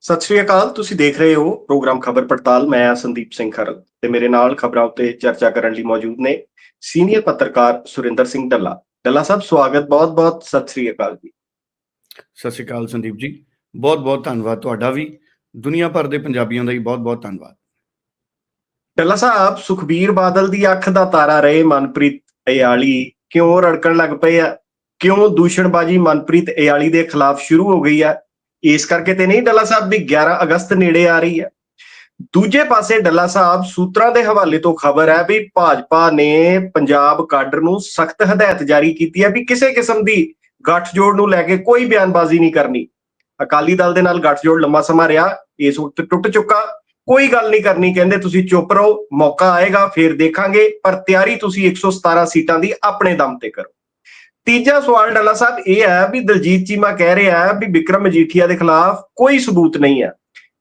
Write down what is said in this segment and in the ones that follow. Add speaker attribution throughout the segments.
Speaker 1: ਸਤਿ ਸ਼੍ਰੀ ਅਕਾਲ ਤੁਸੀਂ ਦੇਖ ਰਹੇ ਹੋ ਪ੍ਰੋਗਰਾਮ ਖਬਰ ਪੜਤਾਲ। ਮੈਂ ਹਾਂ ਸੰਦੀਪ ਸਿੰਘ ਖਰਲ ਤੇ ਮੇਰੇ ਨਾਲ ਖਬਰਾਂ ਉੱਤੇ ਚਰਚਾ ਕਰਨ ਲਈ ਮੌਜੂਦ ਨੇ ਸੀਨੀਅਰ ਪੱਤਰਕਾਰ ਸੁਰਿੰਦਰ ਸਿੰਘ ਡੱਲਾ। ਡੱਲਾ ਸਾਹਿਬ ਸਵਾਗਤ ਬਹੁਤ-ਬਹੁਤ ਸਤਿ ਸ਼੍ਰੀ ਅਕਾਲ ਜੀ।
Speaker 2: ਸਤਿ ਸ਼੍ਰੀ ਅਕਾਲ ਸੰਦੀਪ ਜੀ। ਬਹੁਤ ਬਹੁਤ ਧੰਨਵਾਦ ਤੁਹਾਡਾ ਵੀ। ਦੁਨੀਆ ਭਰ ਦੇ ਪੰਜਾਬੀਆਂ ਦਾ ਵੀ ਬਹੁਤ ਬਹੁਤ ਧੰਨਵਾਦ।
Speaker 1: ਡੱਲਾ ਸਾਹਿਬ ਸੁਖਬੀਰ ਬਾਦਲ ਦੀ ਅੱਖ ਦਾ ਤਾਰਾ ਰਹੇ ਮਨਪ੍ਰੀਤ ਇਆਲੀ। ਕਿਉਂ ਰੜਕਣ ਲੱਗ ਪਏ ਆ? ਕਿਉਂ ਦੂਸ਼ਣਬਾਜੀ ਮਨਪ੍ਰੀਤ ਇਆਲੀ ਦੇ ਖਿਲਾਫ ਸ਼ੁਰੂ ਹੋ ਗਈ ਆ? ਇਸ ਕਰਕੇ ਤੇ ਨਹੀਂ ਡੱਲਾ ਸਾਹਿਬ ਵੀ 11 ਅਗਸਤ ਨੇੜੇ ਆ ਰਹੀ ਹੈ। ਦੂਜੇ ਪਾਸੇ ਡੱਲਾ ਸਾਹਿਬ ਸੂਤਰਾਂ ਦੇ ਹਵਾਲੇ ਤੋਂ ਖਬਰ ਹੈ ਵੀ ਭਾਜਪਾ ਨੇ ਪੰਜਾਬ ਕਾਡਰ ਨੂੰ ਸਖਤ ਹਦਾਇਤ ਜਾਰੀ ਕੀਤੀ ਹੈ ਵੀ ਕਿਸੇ ਕਿਸਮ ਦੀ ਗੱਠਜੋੜ ਨੂੰ ਲੈ ਕੇ ਕੋਈ ਬਿਆਨਬਾਜ਼ੀ ਨਹੀਂ ਕਰਨੀ। ਅਕਾਲੀ ਦਲ ਦੇ ਨਾਲ ਗੱਠਜੋੜ ਲੰਮਾ ਸਮਾਂ ਰਿਹਾ, ਇਸ ਵਕਤ ਟੁੱਟ ਚੁੱਕਾ। ਕੋਈ ਗੱਲ ਨਹੀਂ ਕਰਨੀ, ਕਹਿੰਦੇ ਤੁਸੀਂ ਚੁੱਪ ਰਹੋ, ਮੌਕਾ ਆਏਗਾ, ਫਿਰ ਦੇਖਾਂਗੇ, ਪਰ ਤਿਆਰੀ ਤੁਸੀਂ 117 ਸੀਟਾਂ ਦੀ ਆਪਣੇ ਦਮ ਤੇ ਕਰੋ। ਤੀਜਾ ਸਵਾਲ ਡੱਲਾ ਸਾਹਿਬ ਇਹ ਹੈ ਵੀ ਦਲਜੀਤ ਚੀਮਾ ਕਹਿ ਰਿਹਾ ਹੈ ਵੀ ਵਿਕਰਮ ਮਜੀਠੀਆ ਦੇ ਖਿਲਾਫ ਕੋਈ ਸਬੂਤ ਨਹੀਂ ਹੈ।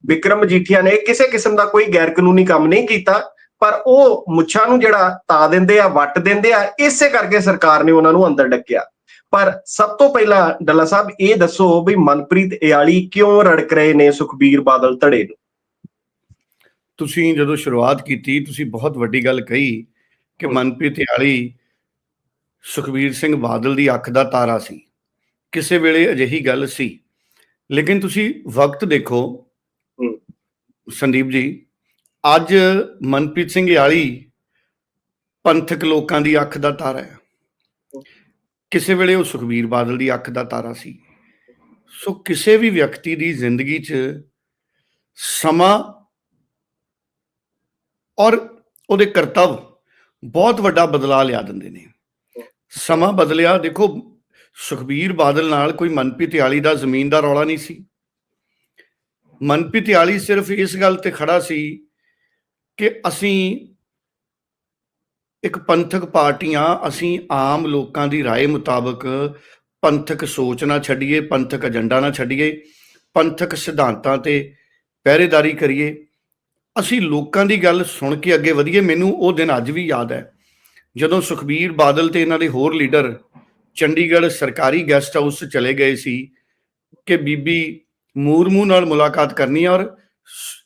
Speaker 1: ਵਿਕਰਮ ਮਜੀਠੀਆ ਨੇ ਕਿਸੇ ਕਿਸਮ ਦਾ ਕੋਈ ਗੈਰ ਕਾਨੂੰਨੀ ਕੰਮ ਨਹੀਂ ਕੀਤਾ ਪਰ ਉਹ ਮੁੱਛਾਂ ਨੂੰ ਜਿਹੜਾ ਤਾ ਦਿੰਦੇ ਆ ਵੱਟ ਦਿੰਦੇ ਆ ਇਸੇ ਕਰਕੇ ਸਰਕਾਰ ਨੇ ਉਹਨਾਂ ਨੂੰ ਅੰਦਰ ਡੱਕਿਆ। ਪਰ ਸਭ ਤੋਂ ਪਹਿਲਾਂ ਡੱਲਾ ਸਾਹਿਬ ਇਹ ਦੱਸੋ ਵੀ ਮਨਪ੍ਰੀਤ ਇਆਲੀ ਕਿਉਂ ਰੜਕ ਰਹੇ ਨੇ ਸੁਖਬੀਰ ਬਾਦਲ ਧੜੇ ਨੂੰ?
Speaker 2: ਤੁਸੀਂ ਜਦੋਂ ਸ਼ੁਰੂਆਤ ਕੀਤੀ ਤੁਸੀਂ ਬਹੁਤ ਵੱਡੀ ਗੱਲ ਕਹੀ ਕਿ ਮਨਪ੍ਰੀਤ ਵਾਲੀ ਸੁਖਬੀਰ ਸਿੰਘ ਬਾਦਲ ਦੀ ਅੱਖ ਦਾ ਤਾਰਾ ਸੀ। ਕਿਸੇ ਵੇਲੇ ਅਜਿਹੀ ਗੱਲ ਸੀ। ਲੇਕਿਨ ਤੁਸੀਂ ਵਕਤ ਦੇਖੋ। ਸੰਦੀਪ ਜੀ ਅੱਜ ਮਨਪ੍ਰੀਤ ਸਿੰਘ ਵਾਲੀ ਪੰਥਕ ਲੋਕਾਂ ਦੀ ਅੱਖ ਦਾ ਤਾਰਾ ਹੈ। ਕਿਸੇ ਵੇਲੇ ਉਹ ਸੁਖਬੀਰ ਬਾਦਲ ਦੀ ਅੱਖ ਦਾ ਤਾਰਾ ਸੀ। ਸੋ ਕਿਸੇ ਵੀ ਵਿਅਕਤੀ ਦੀ ਜ਼ਿੰਦਗੀ 'ਚ ਸਮਾਂ ਔਰ ਉਹਦੇ ਕਰਤੱਵ ਬਹੁਤ ਵੱਡਾ ਬਦਲਾਅ ਲਿਆ ਦਿੰਦੇ ਨੇ। ਸਮਾਂ ਬਦਲਿਆ ਦੇਖੋ ਸੁਖਬੀਰ ਬਾਦਲ ਨਾਲ ਕੋਈ ਮਨਪ੍ਰੀਤ ਆਲੀ ਦਾ ਜ਼ਮੀਨ ਦਾ ਰੌਲਾ ਨਹੀਂ ਸੀ ਮਨਪ੍ਰੀਤ ਆਲੀ ਸਿਰਫ ਇਸ ਗੱਲ ਤੇ ਖੜਾ ਸੀ ਕਿ ਅਸੀਂ ਇੱਕ ਪੰਥਕ ਪਾਰਟੀਆਂ ਅਸੀਂ ਆਮ ਲੋਕਾਂ ਦੀ رائے ਮੁਤਾਬਕ ਪੰਥਕ ਸੋਚ ਨਾ ਛੱਡੀਏ ਪੰਥਕ ਏਜੰਡਾ ਨਾ ਛੱਡੀਏ ਪੰਥਕ ਸਿਧਾਂਤਾਂ ਤੇ ਪਹਿਰੇਦਾਰੀ ਕਰੀਏ ਅਸੀਂ ਲੋਕਾਂ ਦੀ ਗੱਲ ਸੁਣ ਕੇ ਅੱਗੇ ਵਧੀਏ ਮੈਨੂੰ ਉਹ ਦਿਨ ਅੱਜ ਵੀ ਯਾਦ ਹੈ ਜਦੋਂ ਸੁਖਬੀਰ ਬਾਦਲ ਤੇ ਇਹਨਾਂ ਦੇ ਹੋਰ ਲੀਡਰ ਚੰਡੀਗੜ੍ਹ ਸਰਕਾਰੀ ਗੈਸਟ ਹਾਊਸ ਚਲੇ ਗਏ ਸੀ ਕਿ ਬੀਬੀ ਮੂਰਮੂ ਨਾਲ ਮੁਲਾਕਾਤ ਕਰਨੀ ਔਰ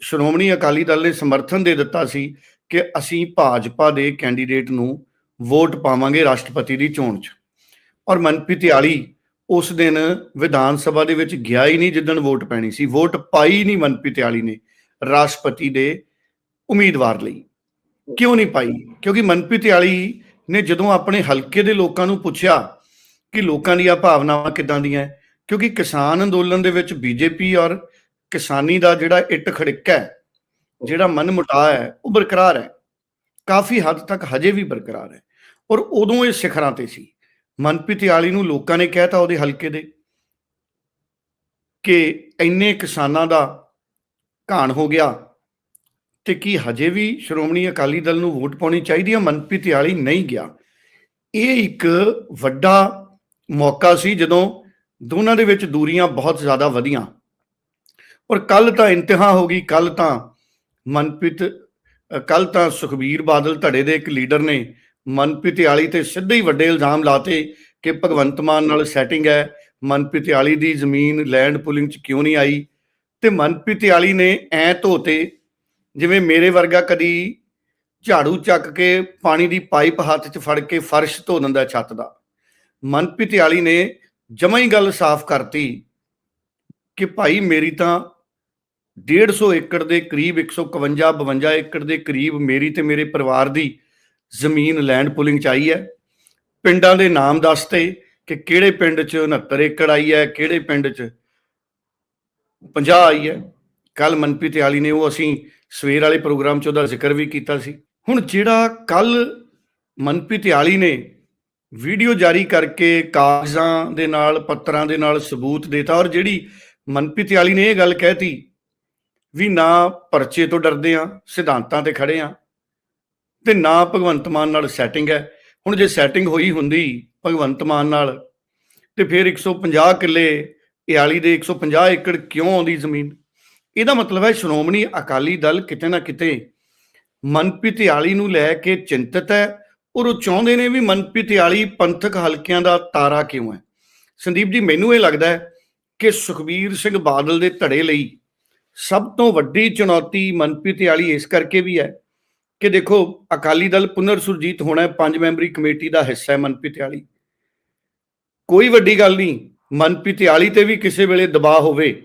Speaker 2: ਸ਼੍ਰੋਮਣੀ ਅਕਾਲੀ ਦਲ ਨੇ ਸਮਰਥਨ ਦੇ ਦਿੱਤਾ ਸੀ ਕਿ ਅਸੀਂ ਭਾਜਪਾ ਦੇ ਕੈਂਡੀਡੇਟ ਨੂੰ ਵੋਟ ਪਾਵਾਂਗੇ ਰਾਸ਼ਟਰਪਤੀ ਦੀ ਚੋਣ 'ਚ। ਔਰ ਮਨਪ੍ਰੀਤ ਆਲੀ ਉਸ ਦਿਨ ਵਿਧਾਨ ਸਭਾ ਦੇ ਵਿੱਚ ਗਿਆ ਹੀ ਨਹੀਂ ਜਿੱਦਣ ਵੋਟ ਪੈਣੀ ਸੀ। ਵੋਟ ਪਾਈ ਨਹੀਂ ਮਨਪ੍ਰੀਤ ਆਲੀ ਨੇ ਰਾਸ਼ਟਰਪਤੀ ਦੇ ਉਮੀਦਵਾਰ ਲਈ। ਕਿਉਂ ਨਹੀਂ ਪਾਈ? ਕਿਉਂਕਿ ਮਨਪ੍ਰੀਤ ਆਲੀ ਨੇ ਜਦੋਂ ਆਪਣੇ ਹਲਕੇ ਦੇ ਲੋਕਾਂ ਨੂੰ ਪੁੱਛਿਆ ਕਿ ਲੋਕਾਂ ਦੀਆਂ ਭਾਵਨਾਵਾਂ ਕਿਦਾਂ ਦੀਆਂ ਕਿਉਂਕਿ ਕਿਸਾਨ ਅੰਦੋਲਨ ਦੇ ਵਿੱਚ ਬੀਜੇਪੀ ਔਰ ਕਿਸਾਨੀ ਦਾ ਜਿਹੜਾ ਇੱਟ ਖੜਿੱਕਾ ਹੈ, ਜਿਹੜਾ ਮਨ ਮੁਟਾ ਹੈ, ਉਹ ਬਰਕਰਾਰ ਹੈ। ਕਾਫੀ ਹੱਦ ਤੱਕ ਹਜੇ ਵੀ ਬਰਕਰਾਰ ਹੈ। ਔਰ ਉਦੋਂ ਇਹ ਸਿਖਰਾਂ ਤੇ ਸੀ। ਮਨਪ੍ਰੀਤ ਆਲੀ ਨੂੰ ਲੋਕਾਂ ਨੇ ਕਹਿਤਾ ਉਹਦੇ ਹਲਕੇ ਦੇ ਕਿ ਇੰਨੇ ਕਿਸਾਨਾਂ ਦਾ ਘਾਣ ਹੋ ਗਿਆ ਤੇ ਕੀ ਹਜੇ ਵੀ ਸ਼੍ਰੋਮਣੀ ਅਕਾਲੀ ਦਲ ਨੂੰ ਵੋਟ ਪਾਉਣੀ ਚਾਹੀਦੀ ਹੈ? ਮਨਪ੍ਰੀਤ ਆਲੀ ਨਹੀਂ ਗਿਆ। ਇਹ ਇੱਕ ਵੱਡਾ ਮੌਕਾ ਸੀ ਜਦੋਂ ਦੋਨਾਂ ਦੇ ਵਿੱਚ ਦੂਰੀਆਂ ਬਹੁਤ ਜ਼ਿਆਦਾ ਵਧੀਆਂ। ਔਰ ਕੱਲ ਤਾਂ ਇੰਤਹਾ ਹੋ ਗਈ। ਕੱਲ ਤਾਂ ਮਨਪ੍ਰੀਤ ਕੱਲ ਤਾਂ ਸੁਖਬੀਰ ਬਾਦਲ ਧੜੇ ਦੇ ਇੱਕ ਲੀਡਰ ਨੇ। ਮਨਪ੍ਰੀਤ ਆਲੀ ਤੇ ਸਿੱਧੇ ਹੀ ਵੱਡੇ ਇਲਜ਼ਾਮ ਲਾਤੇ ਕਿ ਭਗਵੰਤ ਮਾਨ ਨਾਲ ਸੈਟਿੰਗ ਹੈ। ਮਨਪ੍ਰੀਤ ਆਲੀ ਦੀ ਜ਼ਮੀਨ ਲੈਂਡ ਪੁਲਿੰਗ ਚ ਕਿਉਂ ਨਹੀਂ ਆਈ? ਤੇ ਮਨਪ੍ਰੀਤ ਆਲੀ ਨੇ ਐ ਧੋਤੇ ਜਿਵੇਂ ਮੇਰੇ ਵਰਗਾ ਕਦੀ ਝਾੜੂ ਚੱਕ ਕੇ ਪਾਣੀ ਦੀ ਪਾਈਪ ਹੱਥ 'ਚ ਫੜ ਕੇ ਫਰਸ਼ ਧੋ ਦਿੰਦਾ ਛੱਤ ਦਾ। ਮਨਪ੍ਰੀਤ ਆਲੀ ਨੇ ਜਮਾਂ ਹੀ ਗੱਲ ਸਾਫ਼ ਕਰਤੀ ਕਿ ਭਾਈ ਮੇਰੀ ਤਾਂ 150 ਏਕੜ ਦੇ ਕਰੀਬ 151 52 ਏਕੜ ਦੇ ਕਰੀਬ ਮੇਰੀ ਤੇ ਮੇਰੇ ਪਰਿਵਾਰ ਦੀ ਜ਼ਮੀਨ ਲੈਂਡ ਪੁਲਿੰਗ ਚ ਆਈ ਹੈ। ਪਿੰਡਾਂ ਦੇ ਨਾਮ ਦੱਸਤੇ ਕਿ ਕਿਹੜੇ ਪਿੰਡ 'ਚ 69 ਏਕੜ ਆਈ ਹੈ, ਕਿਹੜੇ ਪਿੰਡ 'ਚ 50 ਆਈ ਹੈ। ਕੱਲ ਮਨਪ੍ਰੀਤ ਆਲੀ ਨੇ ਉਹ ਅਸੀਂ ਸਵੇਰ ਵਾਲੇ ਪ੍ਰੋਗਰਾਮ 'ਚ ਉਹਦਾ ਜ਼ਿਕਰ ਵੀ ਕੀਤਾ ਸੀ। ਹੁਣ ਜਿਹੜਾ ਕੱਲ ਮਨਪ੍ਰੀਤ ਆਲੀ ਨੇ ਵੀਡੀਓ ਜਾਰੀ ਕਰਕੇ ਕਾਗਜ਼ਾਂ ਦੇ ਨਾਲ, ਪੱਤਰਾਂ ਦੇ ਨਾਲ ਸਬੂਤ ਦਿੱਤਾ ਔਰ ਜਿਹੜੀ ਮਨਪ੍ਰੀਤ ਆਲੀ ਨੇ ਇਹ ਗੱਲ ਕਹਿਤੀ ਵੀ ਨਾ ਪਰਚੇ ਤੋਂ ਡਰਦੇ ਆ, ਸਿਧਾਂਤਾਂ ਤੇ ਖੜੇ ਆ ਤੇ ਨਾ ਭਗਵੰਤ ਮਾਨ ਨਾਲ ਸੈਟਿੰਗ ਹੈ। ਹੁਣ ਜੇ ਸੈਟਿੰਗ ਹੋਈ ਹੁੰਦੀ ਭਗਵੰਤ ਮਾਨ ਨਾਲ ਤੇ ਫਿਰ 150 ਕਿੱਲੇ ਇਆਲੀ ਦੇ 150 ਏਕੜ ਕਿਉਂ ਆਉਂਦੀ ਜ਼ਮੀਨ? ਇਹਦਾ ਮਤਲਬ ਹੈ ਸ਼੍ਰੋਮਣੀ ਅਕਾਲੀ ਦਲ ਕਿਤੇ ਨਾ ਕਿਤੇ ਮਨਪ੍ਰੀਤ ਆਲੀ ਨੂੰ ਲੈ ਕੇ ਚਿੰਤਤ ਹੈ ਔਰ ਉਹ ਚਾਹੁੰਦੇ ਨੇ ਵੀ ਮਨਪ੍ਰੀਤ ਆਲੀ ਪੰਥਕ ਹਲਕਿਆਂ ਦਾ ਤਾਰਾ ਕਿਉਂ ਹੈ? ਸੰਦੀਪ ਜੀ, ਮੈਨੂੰ ਇਹ ਲੱਗਦਾ ਹੈ ਕਿ ਸੁਖਬੀਰ ਸਿੰਘ ਬਾਦਲ ਦੇ ਧੜੇ ਲਈ ਸਭ ਤੋਂ ਵੱਡੀ ਚੁਣੌਤੀ ਮਨਪ੍ਰੀਤ ਆਲੀ ਇਸ ਕਰਕੇ ਵੀ ਹੈ ਕਿ ਦੇਖੋ, ਅਕਾਲੀ ਦਲ ਪੁਨਰ ਸੁਰਜੀਤ ਹੋਣਾ ਪੰਜ ਮੈਂਬਰੀ ਕਮੇਟੀ ਦਾ ਹਿੱਸਾ ਹੈ ਮਨਪ੍ਰੀਤ ਆਲੀ ਕੋਈ ਵੱਡੀ ਗੱਲ ਨਹੀਂ, ਮਨਪ੍ਰੀਤ ਆਲੀ ਤੇ ਵੀ ਕਿਸੇ ਵੇਲੇ ਦਬਾਅ ਹੋਵੇ।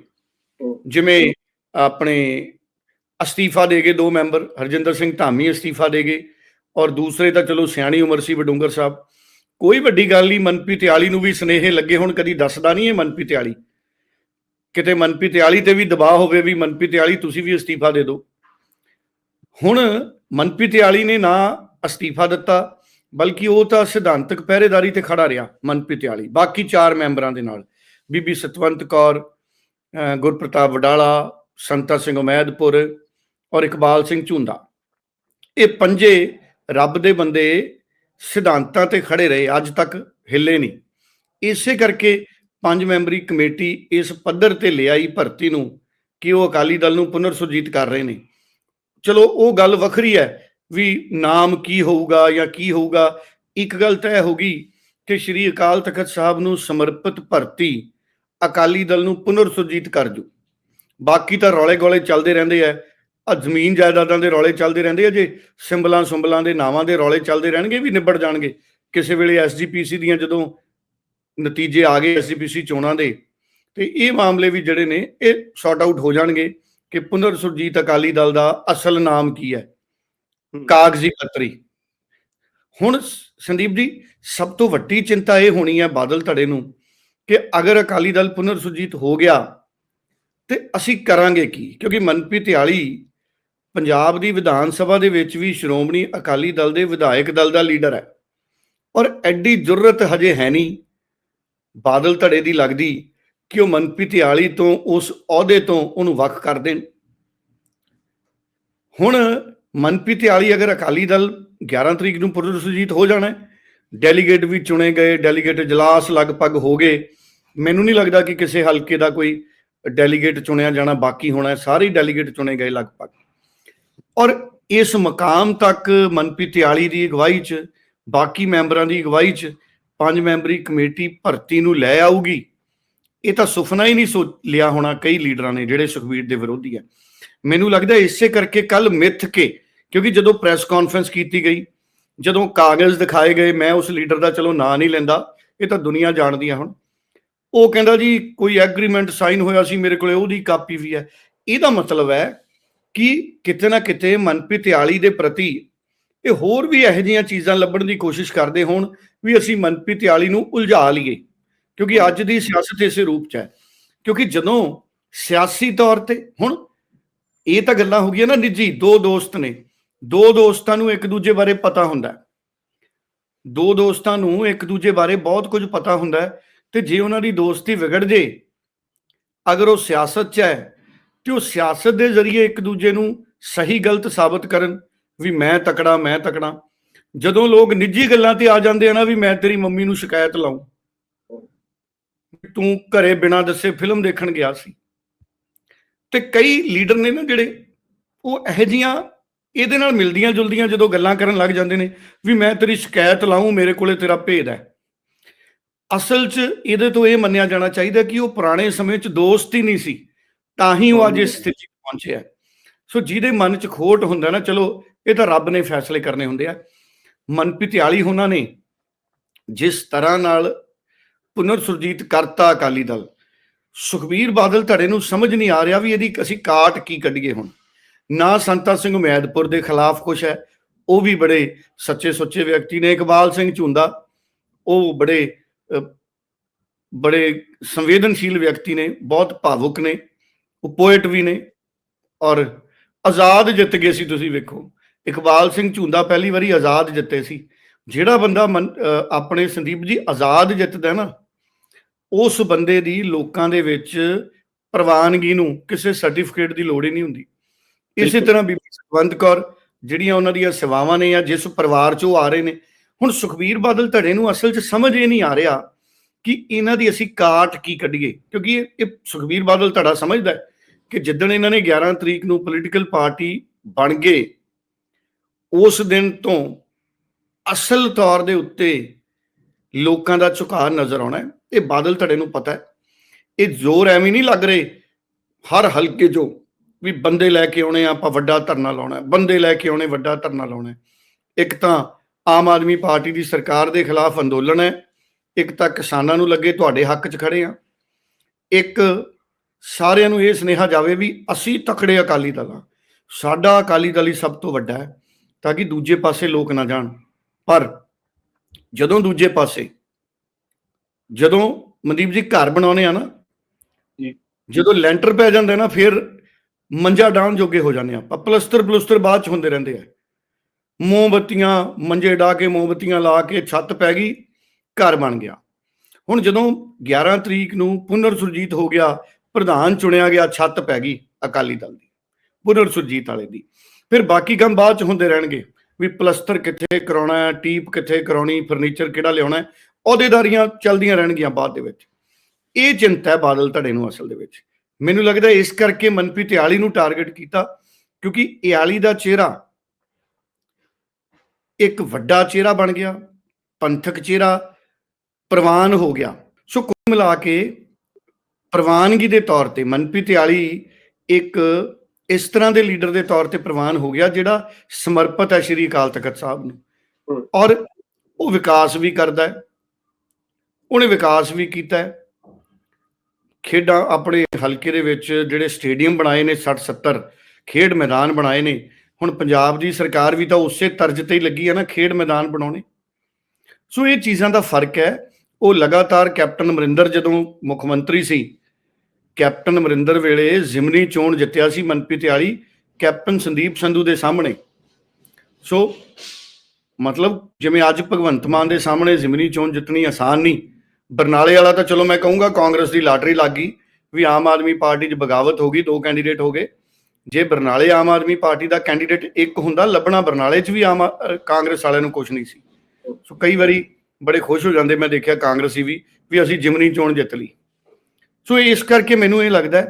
Speaker 2: ਜਿਵੇਂ ਆਪਣੇ ਅਸਤੀਫਾ ਦੇ ਗਏ ਦੋ ਮੈਂਬਰ, ਹਰਜਿੰਦਰ ਸਿੰਘ ਧਾਮੀ ਅਸਤੀਫਾ ਦੇ ਗਏ ਔਰ ਦੂਸਰੇ ਤਾਂ ਚਲੋ ਸਿਆਣੀ ਉਮਰ ਸੀ ਵਡੂੰਗਰ ਸਾਹਿਬ। ਕੋਈ ਵੱਡੀ ਗੱਲ ਨਹੀਂ, ਮਨਪ੍ਰੀਤ ਆਲੀ ਨੂੰ ਵੀ ਸਨੇਹੇ ਲੱਗੇ ਹੁਣ, ਕਦੀ ਦੱਸਦਾ ਨਹੀਂ ਇਹ ਮਨਪ੍ਰੀਤ ਆਲੀ ਕਿਤੇ ਮਨਪ੍ਰੀਤ ਆਲੀ ਤੇ ਵੀ ਦਬਾਅ ਹੋਵੇ ਵੀ ਮਨਪ੍ਰੀਤ ਆਲੀ ਤੁਸੀਂ ਵੀ ਅਸਤੀਫਾ ਦੇ ਦਿਓ। ਹੁਣ ਮਨਪ੍ਰੀਤ ਆਲੀ ਨੇ ਨਾ ਅਸਤੀਫਾ ਦਿੱਤਾ, ਬਲਕਿ ਉਹ ਤਾਂ ਸਿਧਾਂਤਕ ਪਹਿਰੇਦਾਰੀ ਤੇ ਖੜਾ ਰਿਹਾ, ਮਨਪ੍ਰੀਤ ਆਲੀ ਬਾਕੀ ਚਾਰ ਮੈਂਬਰਾਂ ਦੇ ਨਾਲ। ਬੀਬੀ ਸਤਵੰਤ ਕੌਰ ਗੁਰਪ੍ਰਤਾਪ ਵਡਾਲਾ ਸੰਤਾ ਸਿੰਘ ਉਮੈਦਪੁਰ ਔਰ ਇਕਬਾਲ ਸਿੰਘ ਝੁੰਦਾ। ਇਹ ਪੰਜੇ ਰੱਬ ਦੇ ਬੰਦੇ ਸਿਧਾਂਤਾਂ ਤੇ ਖੜੇ ਰਹੇ, ਅੱਜ ਤੱਕ ਹਿੱਲੇ ਨਹੀਂ। ਇਸੇ ਕਰਕੇ ਪੰਜ ਮੈਂਬਰੀ ਕਮੇਟੀ ਇਸ ਪੱਧਰ ਤੇ ਲਿਆਈ ਭਰਤੀ ਨੂੰ ਕਿ ਉਹ ਅਕਾਲੀ ਦਲ ਨੂੰ ਪੁਨਰ ਸੁਰਜੀਤ ਕਰ ਰਹੇ ਨੇ। ਚਲੋ, ਉਹ ਗੱਲ ਵੱਖਰੀ ਹੈ ਵੀ ਨਾਮ ਕੀ ਹੋਊਗਾ ਜਾਂ ਕੀ ਹੋਊਗਾ। ਇੱਕ ਗੱਲ ਤੈਅ ਹੋਗੀ ਕਿ ਸ਼੍ਰੀ ਅਕਾਲ ਤਖਤ ਸਾਹਿਬ ਨੂੰ ਸਮਰਪਿਤ ਭਰਤੀ ਅਕਾਲੀ ਦਲ ਨੂੰ ਪੁਨਰ ਸੁਰਜੀਤ ਕਰ ਜੂ। ਬਾਕੀ ਤਾਂ ਰੌਲੇ ਗੋਲੇ ਚੱਲਦੇ ਰਹਿੰਦੇ ਆ। ਆ ਜ਼ਮੀਨ ਜਾਇਦਾਦਾਂ ਦੇ ਰੌਲੇ ਚੱਲਦੇ ਰਹਿੰਦੇ ਆ ਜੇ। ਸਿੰਬਲਾਂ ਸੁੰਬਲਾਂ ਦੇ ਨਾਵਾਂ ਦੇ ਰੌਲੇ ਚੱਲਦੇ ਰਹਿਣਗੇ ਵੀ ਨਿਬੜ ਜਾਣਗੇ। ਕਿਸੇ ਵੇਲੇ ਐਸਜੀਪੀਸੀ ਦੀਆਂ ਜਦੋਂ ਨਤੀਜੇ ਆ ਗਏ ਐਸਜੀਪੀਸੀ ਚੋਣਾਂ ਦੇ ਤੇ ਇਹ ਮਾਮਲੇ ਵੀ ਜਿਹੜੇ ਨੇ ਇਹ ਸੌਟ ਆਊਟ ਹੋ ਜਾਣਗੇ ਕਿ ਪੁਨਰ ਸੁਰਜੀਤ ਅਕਾਲੀ ਦਲ ਦਾ ਅਸਲ ਨਾਮ ਕੀ ਹੈ। ਕਾਗਜ਼ੀ ਪੱਤਰੀ। ਹੁਣ ਸੰਦੀਪ ਜੀ ਸਭ ਤੋਂ ਵੱਡੀ ਚਿੰਤਾ ਇਹ ਹੋਣੀ ਹੈ ਬਾਦਲ ਧੜੇ ਨੂੰ ਕਿ ਅਗਰ ਅਕਾਲੀ ਦਲ ਪੁਨਰ ਸੁਰਜੀਤ ਹੋ ਗਿਆ ਤੇ ਅਸੀਂ ਕਰਾਂਗੇ ਕੀ? ਕਿਉਂਕਿ ਮਨਪ੍ਰੀਤ ਆਲੀ ਪੰਜਾਬ ਦੀ ਵਿਧਾਨ ਸਭਾ ਦੇ ਵਿੱਚ ਵੀ ਸ਼੍ਰੋਮਣੀ ਅਕਾਲੀ ਦਲ ਦੇ ਵਿਧਾਇਕ ਦਲ ਦਾ ਲੀਡਰ ਹੈ। ਔਰ ਐਡੀ ਜ਼ਰੂਰਤ ਹਜੇ ਹੈ ਨਹੀਂ, ਬਾਦਲ ਧੜੇ ਦੀ ਲੱਗਦੀ ਕਿ ਉਹ ਮਨਪ੍ਰੀਤ ਆਲੀ ਤੋਂ ਉਸ ਅਹੁਦੇ ਤੋਂ ਉਹਨੂੰ ਵੱਖ ਕਰ ਦੇਣ। ਹੁਣ ਮਨਪ੍ਰੀਤ ਆਲੀ ਅਗਰ ਅਕਾਲੀ ਦਲ 11 ਤਰੀਕ ਨੂੰ ਪੁਨਰ ਹੋ ਜਾਣਾ ਡੈਲੀਗੇਟ ਵੀ ਚੁਣੇ ਗਏ, ਡੈਲੀਗੇਟ ਇਜਲਾਸ ਲਗਭਗ ਹੋ ਗਏ। ਮੈਨੂੰ ਨਹੀਂ ਲੱਗਦਾ ਕਿ ਕਿਸੇ ਹਲਕੇ ਦਾ ਕੋਈ ਡੈਲੀਗੇਟ ਚੁਣਿਆ ਜਾਣਾ ਬਾਕੀ ਹੋਣਾ ਹੈ ਸਾਰੇ ਡੈਲੀਗੇਟ ਚੁਣੇ ਗਏ ਲਗਭਗ। ਔਰ ਇਸ ਮਕਾਮ ਤੱਕ ਮਨਪ੍ਰੀਤ ਆਲੀ ਦੀ ਅਗਵਾਈ 'ਚ, ਬਾਕੀ ਮੈਂਬਰਾਂ ਦੀ ਅਗਵਾਈ 'ਚ, ਪੰਜ ਮੈਂਬਰੀ ਕਮੇਟੀ ਭਰਤੀ ਨੂੰ ਲੈ ਆਊਗੀ। ਇਹ ਤਾਂ ਸੁਪਨਾ ਹੀ ਨਹੀਂ ਸੋਚ ਲਿਆ ਹੋਣਾ ਕਈ ਲੀਡਰਾਂ ਨੇ ਜਿਹੜੇ ਸੁਖਵੀਰ ਦੇ ਵਿਰੋਧੀ ਆ। ਮੈਨੂੰ ਲੱਗਦਾ ਇਸੇ ਕਰਕੇ ਕੱਲ ਮਿੱਥ ਕੇ, ਕਿਉਂਕਿ ਜਦੋਂ ਪ੍ਰੈਸ ਕਾਨਫਰੰਸ ਕੀਤੀ ਗਈ, ਜਦੋਂ ਕਾਗਜ਼ ਦਿਖਾਏ ਗਏ, ਮੈਂ ਉਸ ਲੀਡਰ ਦਾ ਚਲੋ ਨਾਂ ਨਹੀਂ ਲੈਂਦਾ, ਇਹ ਤਾਂ ਦੁਨੀਆ ਜਾਣਦੀ ਆ ਹੁਣ। ਉਹ ਕਹਿੰਦਾ ਜੀ ਕੋਈ ਐਗਰੀਮੈਂਟ ਸਾਈਨ ਹੋਇਆ ਸੀ ਮੇਰੇ ਕੋਲੇ, ਉਹਦੀ ਕਾਪੀ ਵੀ ਹੈ। ਇਹਦਾ ਮਤਲਬ ਹੈ ਕਿ ਕਿਤੇ ਨਾ ਕਿਤੇ ਮਨਪ੍ਰੀਤ ਆਲੀ ਦੇ ਪ੍ਰਤੀ ਇਹ ਹੋਰ ਵੀ ਇਹੋ ਜਿਹੀਆਂ ਚੀਜ਼ਾਂ ਲੱਭਣ ਦੀ ਕੋਸ਼ਿਸ਼ ਕਰਦੇ ਹੋਣ ਵੀ ਅਸੀਂ ਮਨਪ੍ਰੀਤ ਆਲੀ ਨੂੰ ਉਲਝਾ ਲਈਏ। ਕਿਉਂਕਿ ਅੱਜ ਦੀ ਸਿਆਸਤ ਇਸੇ ਰੂਪ 'ਚ ਹੈ। ਕਿਉਂਕਿ ਜਦੋਂ ਸਿਆਸੀ ਤੌਰ ਤੇ, ਹੁਣ ਇਹ ਤਾਂ ਗੱਲਾਂ ਹੋ ਗਈਆਂ ਨਾ ਨਿੱਜੀ, ਦੋ ਦੋਸਤ ਨੇ। ਦੋ ਦੋਸਤਾਂ ਨੂੰ ਇੱਕ ਦੂਜੇ ਬਾਰੇ ਪਤਾ ਹੁੰਦਾ ਦੋ ਦੋਸਤਾਂ ਨੂੰ ਇੱਕ ਦੂਜੇ ਬਾਰੇ ਬਹੁਤ ਕੁਝ ਪਤਾ ਹੁੰਦਾ ਹੈ। ਤੇ ਜੇ ਉਹਨਾਂ ਦੀ ਦੋਸਤੀ ਵਿਗੜ ਜੇ, ਅਗਰ ਉਹ ਸਿਆਸਤ 'ਚ ਹੈ, ਤੇ ਉਹ ਸਿਆਸਤ ਦੇ ਜ਼ਰੀਏ ਇੱਕ ਦੂਜੇ ਨੂੰ ਸਹੀ ਗਲਤ ਸਾਬਤ ਕਰਨ, ਵੀ ਮੈਂ ਤਕੜਾ ਮੈਂ ਤਕੜਾ। ਜਦੋਂ ਲੋਕ ਨਿੱਜੀ ਗੱਲਾਂ ਤੇ ਆ ਜਾਂਦੇ ਆ ਨਾ, ਵੀ ਮੈਂ ਤੇਰੀ ਮੰਮੀ ਨੂੰ ਸ਼ਿਕਾਇਤ ਲਾਉਂ ਤੂੰ ਘਰੇ ਬਿਨਾਂ ਦੱਸੇ ਫਿਲਮ ਦੇਖਣ ਗਿਆ ਸੀ। ਤੇ ਕਈ ਲੀਡਰ ਨੇ ਨਾ ਜਿਹੜੇ, ਉਹ ਇਹੋ ਜੀਆਂ ਇਹਦੇ ਨਾਲ ਮਿਲਦੀਆਂ ਜੁਲਦੀਆਂ ਜਦੋਂ ਗੱਲਾਂ ਕਰਨ ਲੱਗ ਜਾਂਦੇ ਨੇ, ਵੀ ਮੈਂ ਤੇਰੀ ਸ਼ਿਕਾਇਤ ਲਾਉਂ ਮੇਰੇ ਕੋਲੇ ਤੇਰਾ ਭੇਦ ਹੈ। ਅਸਲ 'ਚ ਇਹਦੇ ਤੋਂ ਇਹ ਮੰਨਿਆ ਜਾਣਾ ਚਾਹੀਦਾ ਕਿ ਉਹ ਪੁਰਾਣੇ ਸਮੇਂ 'ਚ ਦੋਸਤ ਹੀ ਨਹੀਂ ਸੀ ਤਾਂ ਹੀ ਉਹ ਅੱਜ ਇਸ ਸਥਿਤੀ 'ਚ ਪਹੁੰਚਿਆ ਸੋ ਜਿਹਦੇ ਮਨ 'ਚ ਖੋਟ ਹੁੰਦਾ ਨਾ ਚਲੋ ਇਹ ਤਾਂ ਰੱਬ ਨੇ ਫੈਸਲੇ ਕਰਨੇ ਹੁੰਦੇ ਆ। ਮਨਪ੍ਰੀਤ ਆਲੀ ਉਹਨਾਂ ਨੇ ਜਿਸ ਤਰ੍ਹਾਂ ਨਾਲ ਪੁਨਰ ਸੁਰਜੀਤ ਕਰਤਾ ਅਕਾਲੀ ਦਲ। ਸੁਖਬੀਰ ਬਾਦਲ ਧੜੇ ਨੂੰ ਸਮਝ ਨਹੀਂ ਆ ਰਿਹਾ ਵੀ ਇਹਦੀ ਅਸੀਂ ਕਾਟ ਕੀ ਕੱਢੀਏ ਹੁਣ। ਨਾ ਸੰਤਾ ਸਿੰਘ ਉਮੈਦਪੁਰ ਦੇ ਖਿਲਾਫ ਕੁਛ ਹੈ ਉਹ ਵੀ ਬੜੇ ਸੱਚੇ ਸੁੱਚੇ ਵਿਅਕਤੀ ਨੇ। ਇਕਬਾਲ ਸਿੰਘ ਝੁੰਦਾ ਉਹ ਬੜੇ ਬੜੇ ਸੰਵੇਦਨਸ਼ੀਲ ਵਿਅਕਤੀ ਨੇ ਬਹੁਤ ਭਾਵੁਕ ਨੇ ਉਹ ਪੋਇਟ ਵੀ ਨੇ ਔਰ ਆਜ਼ਾਦ ਜਿੱਤ ਗਏ ਸੀ ਤੁਸੀਂ ਵੇਖੋ। ਇਕਬਾਲ ਸਿੰਘ ਝੁੰਦਾ ਪਹਿਲੀ ਵਾਰੀ ਆਜ਼ਾਦ ਜਿੱਤੇ ਸੀ। ਜਿਹੜਾ ਬੰਦਾ ਆਪਣੇ ਸੰਦੀਪ ਜੀ ਆਜ਼ਾਦ ਜਿੱਤਦਾ ਨਾ ਉਸ ਬੰਦੇ ਦੀ ਲੋਕਾਂ ਦੇ ਵਿੱਚ ਪ੍ਰਵਾਨਗੀ ਨੂੰ ਕਿਸੇ ਸਰਟੀਫਿਕੇਟ ਦੀ ਲੋੜ ਹੀ ਨਹੀਂ ਹੁੰਦੀ। ਇਸੇ ਤਰ੍ਹਾਂ ਬੀਬੀ ਸਤਵੰਤ ਕੌਰ ਜਿਹੜੀਆਂ ਉਹਨਾਂ ਦੀਆਂ ਸੇਵਾਵਾਂ ਨੇ ਜਾਂ ਜਿਸ ਪਰਿਵਾਰ ਚੋਂ ਆ ਰਹੇ ਨੇ ਹੁਣ ਸੁਖਬੀਰ ਬਾਦਲ ਧੜੇ ਨੂੰ ਅਸਲ 'ਚ ਸਮਝ ਇਹ ਨਹੀਂ ਆ ਰਿਹਾ ਕਿ ਇਹਨਾਂ ਦੀ ਅਸੀਂ ਕਾਟ ਕੀ ਕੱਢੀਏ, ਕਿਉਂਕਿ ਇਹ ਸੁਖਬੀਰ ਬਾਦਲ ਧੜਾ ਸਮਝਦਾ ਹੈ ਕਿ ਜਿੱਦਣ ਇਹਨਾਂ ਨੇ 11 ਤਰੀਕ ਨੂੰ ਪੋਲੀਟੀਕਲ ਪਾਰਟੀ ਬਣ ਗਏ, ਉਸ ਦਿਨ ਤੋਂ ਅਸਲ ਤੌਰ ਦੇ ਉੱਤੇ ਲੋਕਾਂ ਦਾ ਝੁਕਾਅ ਨਜ਼ਰ ਆਉਣਾ ਹੈ। ਇਹ ਬਾਦਲ ਧੜੇ ਨੂੰ ਪਤਾ ਹੈ। ਇਹ ਜ਼ੋਰ ਐਵੇਂ ਨਹੀਂ ਲੱਗ ਰਹੇ, ਹਰ ਹਲਕੇ ਜੋ ਵੀ ਬੰਦੇ ਲੈ ਕੇ ਆਉਣੇ ਆਪਾਂ ਵੱਡਾ ਧਰਨਾ ਲਾਉਣਾ ਬੰਦੇ ਲੈ ਕੇ ਆਉਣੇ, ਵੱਡਾ ਧਰਨਾ ਲਾਉਣਾ ਇੱਕ ਤਾਂ ਆਮ ਆਦਮੀ ਪਾਰਟੀ ਦੀ ਸਰਕਾਰ ਦੇ ਖਿਲਾਫ ਅੰਦੋਲਨ ਹੈ। ਇੱਕ ਤਾਂ ਕਿਸਾਨਾਂ ਨੂੰ ਲੱਗੇ ਤੁਹਾਡੇ ਹੱਕ 'ਚ ਖੜੇ ਆ। ਇੱਕ ਸਾਰਿਆਂ ਨੂੰ ਇਹ ਸੁਨੇਹਾ ਜਾਵੇ ਵੀ ਅਸੀਂ ਤਕੜੇ ਅਕਾਲੀ ਦਲ ਆ ਸਾਡਾ ਅਕਾਲੀ ਦਲ ਹੀ ਸਭ ਤੋਂ ਵੱਡਾ ਹੈ ਤਾਂ ਕਿ ਦੂਜੇ ਪਾਸੇ ਲੋਕ ਨਾ ਜਾਣ। ਪਰ ਜਦੋਂ ਦੂਜੇ ਪਾਸੇ ਜਦੋਂ ਮਨਦੀਪ ਜੀ ਘਰ ਬਣਾਉਨੇ ਆ ਨਾ। ਜਦੋਂ ਲੈਂਟਰ ਪੈ ਜਾਂਦਾ ਨਾ ਫਿਰ ਮੰਜਾ ਡਾਉਣ ਜੋਗੇ ਹੋ ਜਾਂਦੇ ਆ। ਪਲਸਤਰ ਪਲਸਤਰ ਬਾਅਦ ਚ ਹੁੰਦੇ ਰਹਿੰਦੇ ਆ। ਮੋਮਬੱਤੀਆਂ, ਮੰਜੇ ਡਾ ਕੇ ਮੋਮਬੱਤੀਆਂ ਲਾ ਕੇ ਛੱਤ ਪੈ ਗਈ, ਘਰ ਬਣ ਗਿਆ। ਹੁਣ ਜਦੋਂ 11 ਤਰੀਕ ਨੂੰ ਪੁਨਰ ਸੁਰਜੀਤ ਹੋ ਗਿਆ, ਪ੍ਰਧਾਨ ਚੁਣਿਆ ਗਿਆ, ਛੱਤ ਪੈ ਗਈ ਅਕਾਲੀ ਦਲ ਦੀ ਪੁਨਰ ਸੁਰਜੀਤ ਵਾਲੇ ਦੀ। ਫਿਰ ਬਾਕੀ ਕੰਮ ਬਾਅਦ ਚ ਹੁੰਦੇ ਰਹਿਣਗੇ, ਵੀ ਪਲਸਤਰ ਕਿੱਥੇ ਕਰਾਉਣਾ ਹੈ, ਟੀਪ ਕਿੱਥੇ ਕਰਾਉਣੀ, ਫਰਨੀਚਰ ਕਿਹੜਾ ਲਿਆਉਣਾ ਹੈ, ਅਹੁਦੇਦਾਰੀਆਂ ਚੱਲਦੀਆਂ ਰਹਿਣਗੀਆਂ ਬਾਅਦ ਦੇ ਵਿੱਚ। ਇਹ ਚਿੰਤਾ ਹੈ ਬਾਦਲ ਧੜੇ ਨੂੰ ਅਸਲ ਦੇ ਵਿੱਚ। ਮੈਨੂੰ ਲੱਗਦਾ ਇਸ ਕਰਕੇ ਮਨਪ੍ਰੀਤ ਇਆਲੀ ਨੂੰ ਟਾਰਗੇਟ ਕੀਤਾ, ਕਿਉਂਕਿ ਇਆਲੀ ਦਾ ਚਿਹਰਾ ਇੱਕ ਵੱਡਾ ਚਿਹਰਾ ਬਣ ਗਿਆ ਪੰਥਕ ਚਿਹਰਾ ਪ੍ਰਵਾਨ ਹੋ ਗਿਆ। ਸੋ ਕੁੱਲ ਮਿਲਾ ਕੇ ਪ੍ਰਵਾਨਗੀ ਦੇ ਤੌਰ ਤੇ ਮਨਪ੍ਰੀਤ ਇਆਲੀ ਇੱਕ ਇਸ ਤਰ੍ਹਾਂ ਦੇ ਲੀਡਰ ਦੇ ਤੌਰ ਤੇ ਪ੍ਰਵਾਨ ਹੋ ਗਿਆ ਜਿਹੜਾ ਸਮਰਪਿਤ ਹੈ ਸ਼੍ਰੀ ਅਕਾਲ ਤਖਤ ਸਾਹਿਬ ਨੂੰ। ਔਰ ਉਹ ਵਿਕਾਸ ਵੀ ਕਰਦਾ ਹੈ। ਉਹਨੇ ਵਿਕਾਸ ਵੀ ਕੀਤਾ ਹੈ। ਖੇਡਾਂ ਆਪਣੇ ਹਲਕੇ ਦੇ ਵਿੱਚ ਜਿਹੜੇ ਸਟੇਡੀਅਮ ਬਣਾਏ ਨੇ 60 70 ਖੇਡ ਮੈਦਾਨ ਬਣਾਏ ਨੇ ਹੁਣ ਪੰਜਾਬ ਦੀ ਸਰਕਾਰ ਵੀ ਤਾਂ ਉਸੇ ਤਰਜ਼ ਤੇ ਹੀ ਲੱਗੀ ਹੈ ਨਾ ਖੇਡ ਮੈਦਾਨ ਬਣਾਉਣੇ। ਸੋ ਇਹ ਚੀਜ਼ਾਂ ਦਾ ਫ਼ਰਕ ਹੈ। ਉਹ ਲਗਾਤਾਰ ਕੈਪਟਨ ਅਮਰਿੰਦਰ ਜਦੋਂ ਮੁੱਖ ਮੰਤਰੀ ਸੀ, ਕੈਪਟਨ ਅਮਰਿੰਦਰ ਵੇਲੇ ਜ਼ਿਮਨੀ ਚੋਣ ਜਿੱਤਿਆ ਸੀ ਮਨਪ੍ਰੀਤ ਆਲੀ ਕੈਪਟਨ ਸੰਦੀਪ ਸੰਧੂ ਦੇ ਸਾਹਮਣੇ। ਸੋ ਮਤਲਬ ਜਿਵੇਂ ਅੱਜ ਭਗਵੰਤ ਮਾਨ ਦੇ ਸਾਹਮਣੇ ਜ਼ਿਮਨੀ ਚੋਣ ਜਿੱਤਣੀ ਆਸਾਨ ਨਹੀਂ। ਬਰਨਾਲੇ ਵਾਲਾ ਤਾਂ ਚਲੋ ਮੈਂ ਕਹੂੰਗਾ ਕਾਂਗਰਸ ਦੀ ਲਾਟਰੀ ਲੱਗ ਗਈ, ਵੀ ਆਮ ਆਦਮੀ ਪਾਰਟੀ 'ਚ ਬਗਾਵਤ ਹੋ ਗਈ, ਦੋ ਕੈਂਡੀਡੇਟ ਹੋ ਗਏ। ਜੇ ਬਰਨਾਲੇ ਆਮ ਆਦਮੀ ਪਾਰਟੀ ਦਾ ਕੈਂਡੀਡੇਟ ਇੱਕ ਹੁੰਦਾ ਲੱਭਣਾ ਬਰਨਾਲੇ 'ਚ ਵੀ ਆਮ ਕਾਂਗਰਸ ਵਾਲਿਆਂ ਨੂੰ ਕੁਝ ਨਹੀਂ ਸੀ। ਸੋ ਕਈ ਵਾਰੀ ਬੜੇ ਖੁਸ਼ ਹੋ ਜਾਂਦੇ ਮੈਂ ਦੇਖਿਆ ਕਾਂਗਰਸੀ ਵੀ ਵੀ ਅਸੀਂ ਜਿਮਨੀ ਚੋਣ ਜਿੱਤ ਲਈ। ਸੋ ਇਸ ਕਰਕੇ ਮੈਨੂੰ ਇਹ ਲੱਗਦਾ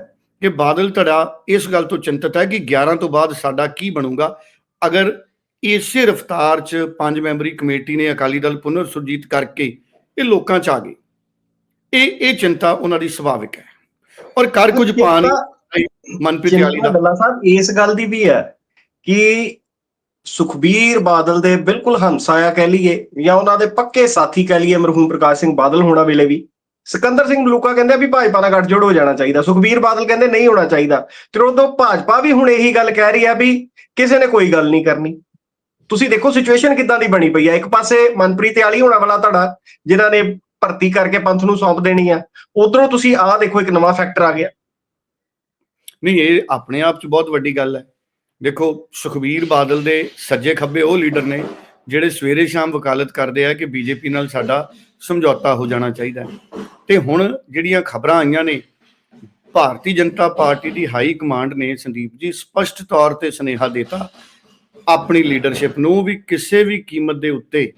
Speaker 2: ਕਿ ਬਾਦਲ ਧੜਾ ਇਸ ਗੱਲ ਤੋਂ ਚਿੰਤਤ ਹੈ ਕਿ 11 ਤੋਂ ਬਾਅਦ ਸਾਡਾ ਕੀ ਬਣੂਗਾ। ਅਗਰ ਇਸੇ ਰਫਤਾਰ 'ਚ ਪੰਜ ਮੈਂਬਰੀ ਕਮੇਟੀ ਨੇ ਅਕਾਲੀ ਦਲ ਪੁਨਰ ਸੁਰਜੀਤ ਕਰਕੇ ਇਹ ਲੋਕਾਂ 'ਚ ਆ ਗਏ। ਇਹ ਇਹ ਚਿੰਤਾ ਉਹਨਾਂ ਦੀ ਸੁਭਾਵਿਕ ਹੈ। ਔਰ ਕਰ ਕੁਝ ਪਾਣ ਮਨਪ੍ਰੀਤ
Speaker 1: ਚਿੰਤਾ
Speaker 2: ਦਾ।
Speaker 1: ਡੱਲਾ ਸਾਹਿਬ ਇਸ ਗੱਲ ਦੀ ਵੀ ਹੈ ਕਿ ਸੁਖਬੀਰ ਬਾਦਲ ਦੇ ਬਿਲਕੁਲ ਹਮਸਾਇਆ ਕਹਿ ਲਈਏ ਜਾਂ ਉਹਨਾਂ ਦੇ ਪੱਕੇ ਸਾਥੀ ਕਹਿ ਲਈਏ ਮਰਹੂਮ ਪ੍ਰਕਾਸ਼ ਸਿੰਘ ਬਾਦਲ ਹੋਣਾ ਵੇਲੇ ਵੀ। ਸਿਕੰਦਰ ਸਿੰਘ ਮਲੂਕਾ ਕਹਿੰਦੇ ਆ ਵੀ ਭਾਜਪਾ ਨਾਲ ਗੱਠਜੋੜ ਹੋ ਜਾਣਾ ਚਾਹੀਦਾ। ਸੁਖਬੀਰ ਬਾਦਲ ਕਹਿੰਦੇ ਨਹੀਂ ਹੋਣਾ ਚਾਹੀਦਾ। ਤੇ ਉਦੋਂ ਭਾਜਪਾ ਵੀ ਹੁਣ ਇਹੀ ਗੱਲ ਕਹਿ ਰਹੀ ਹੈ ਵੀ ਕਿਸੇ ਨੇ ਕੋਈ ਗੱਲ ਨਹੀਂ ਕਰਨੀ। ਤੁਸੀਂ ਦੇਖੋ ਸਿਚੁਏਸ਼ਨ ਕਿੱਦਾਂ ਦੀ ਬਣੀ ਪਈ ਹੈ। ਇੱਕ ਪਾਸੇ ਮਨਪ੍ਰੀਤ ਆਲੀ ਹੋਣਾ ਵਾਲਾ ਤੁਹਾਡਾ ਜਿਨ੍ਹਾਂ ਨੇ ਭਰਤੀ ਕਰਕੇ ਪੰਥ ਨੂੰ ਸੌਂਪ ਦੇਣੀ ਆ ਉਧਰੋਂ ਤੁਸੀਂ ਆਹ ਦੇਖੋ ਇੱਕ ਨਵਾਂ ਫੈਕਟਰ ਆ ਗਿਆ।
Speaker 2: ਨਹੀਂ, ਇਹ ਆਪਣੇ ਆਪ 'ਚ ਬਹੁਤ ਵੱਡੀ ਗੱਲ ਹੈ। ਦੇਖੋ, ਸੁਖਬੀਰ ਬਾਦਲ ਦੇ ਸੱਜੇ ਖੱਬੇ ਉਹ ਲੀਡਰ ਨੇ ਜਿਹੜੇ ਸਵੇਰੇ ਸ਼ਾਮ ਵਕਾਲਤ ਕਰਦੇ ਆ ਕਿ ਬੀਜੇਪੀ ਨਾਲ ਸਾਡਾ ਸਮਝੌਤਾ ਹੋ ਜਾਣਾ ਚਾਹੀਦਾ ਹੈ। ਤੇ ਹੁਣ ਜਿਹੜੀਆਂ ਖਬਰਾਂ ਆਈਆਂ ਨੇ, ਭਾਰਤੀ ਜਨਤਾ ਪਾਰਟੀ ਦੀ ਹਾਈ ਕਮਾਂਡ ਨੇ ਸੰਦੀਪ ਜੀ ਸਪਸ਼ਟ ਤੌਰ ਤੇ ਸੁਨੇਹਾ ਦਿੱਤਾ ਆਪਣੀ ਲੀਡਰਸ਼ਿਪ ਨੂੰ ਵੀ ਕਿਸੇ ਵੀ ਕੀਮਤ ਦੇ ਉੱਤੇ।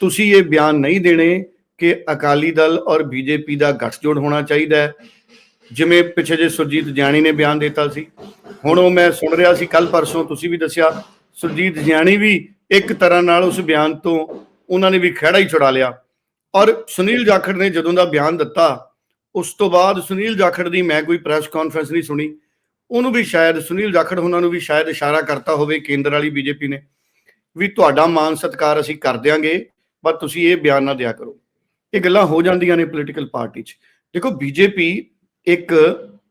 Speaker 2: ਤੁਸੀਂ ਇਹ ਬਿਆਨ ਨਹੀਂ ਦੇਣੇ ਕਿ ਅਕਾਲੀ ਦਲ ਔਰ ਬੀਜੇਪੀ ਦਾ ਗੱਠਜੋੜ ਹੋਣਾ ਚਾਹੀਦਾ ਹੈ। ਜਿਵੇਂ ਪਿੱਛੇ ਜੇ ਸੁਰਜੀਤ ਜਾਨੀ ਨੇ ਬਿਆਨ ਦਿੱਤਾ ਸੀ, ਹੁਣ ਉਹ ਮੈਂ ਸੁਣ ਰਿਹਾ ਸੀ ਕੱਲ ਪਰਸੋਂ, ਤੁਸੀਂ ਵੀ ਦੱਸਿਆ, ਸੁਰਜੀਤ ਜਾਨੀ ਵੀ ਇੱਕ ਤਰ੍ਹਾਂ ਨਾਲ ਉਸ ਬਿਆਨ ਤੋਂ ਉਹਨਾਂ ਨੇ ਵੀ ਖਹਿੜਾ ਹੀ ਛੁਡਾ ਲਿਆ। ਔਰ ਸੁਨੀਲ ਜਾਖੜ ਨੇ ਜਦੋਂ ਦਾ ਬਿਆਨ ਦਿੱਤਾ, ਉਸ ਤੋਂ ਬਾਅਦ ਸੁਨੀਲ ਜਾਖੜ ਦੀ ਮੈਂ ਕੋਈ ਪ੍ਰੈਸ ਕਾਨਫਰੰਸ ਨਹੀਂ ਸੁਣੀ। ਉਹਨੂੰ ਵੀ ਸ਼ਾਇਦ, ਸੁਨੀਲ ਜਾਖੜ ਉਹਨਾਂ ਨੂੰ ਵੀ ਸ਼ਾਇਦ ਇਸ਼ਾਰਾ ਕਰਤਾ ਹੋਵੇ ਕੇਂਦਰ ਵਾਲੀ ਬੀਜੇਪੀ ਨੇ, ਵੀ ਤੁਹਾਡਾ ਮਾਨ ਸਤਕਾਰ ਅਸੀਂ ਕਰ ਦਿਆਂਗੇ ਪਰ ਤੁਸੀਂ ਇਹ ਬਿਆਨ ਨਾ ਦਿਆ ਕਰੋ। ਇਹ ਗੱਲਾਂ ਹੋ ਜਾਂਦੀਆਂ ਨੇ ਪੋਲੀਟੀਕਲ ਪਾਰਟੀ 'ਚ। ਦੇਖੋ, ਬੀਜੇਪੀ ਇੱਕ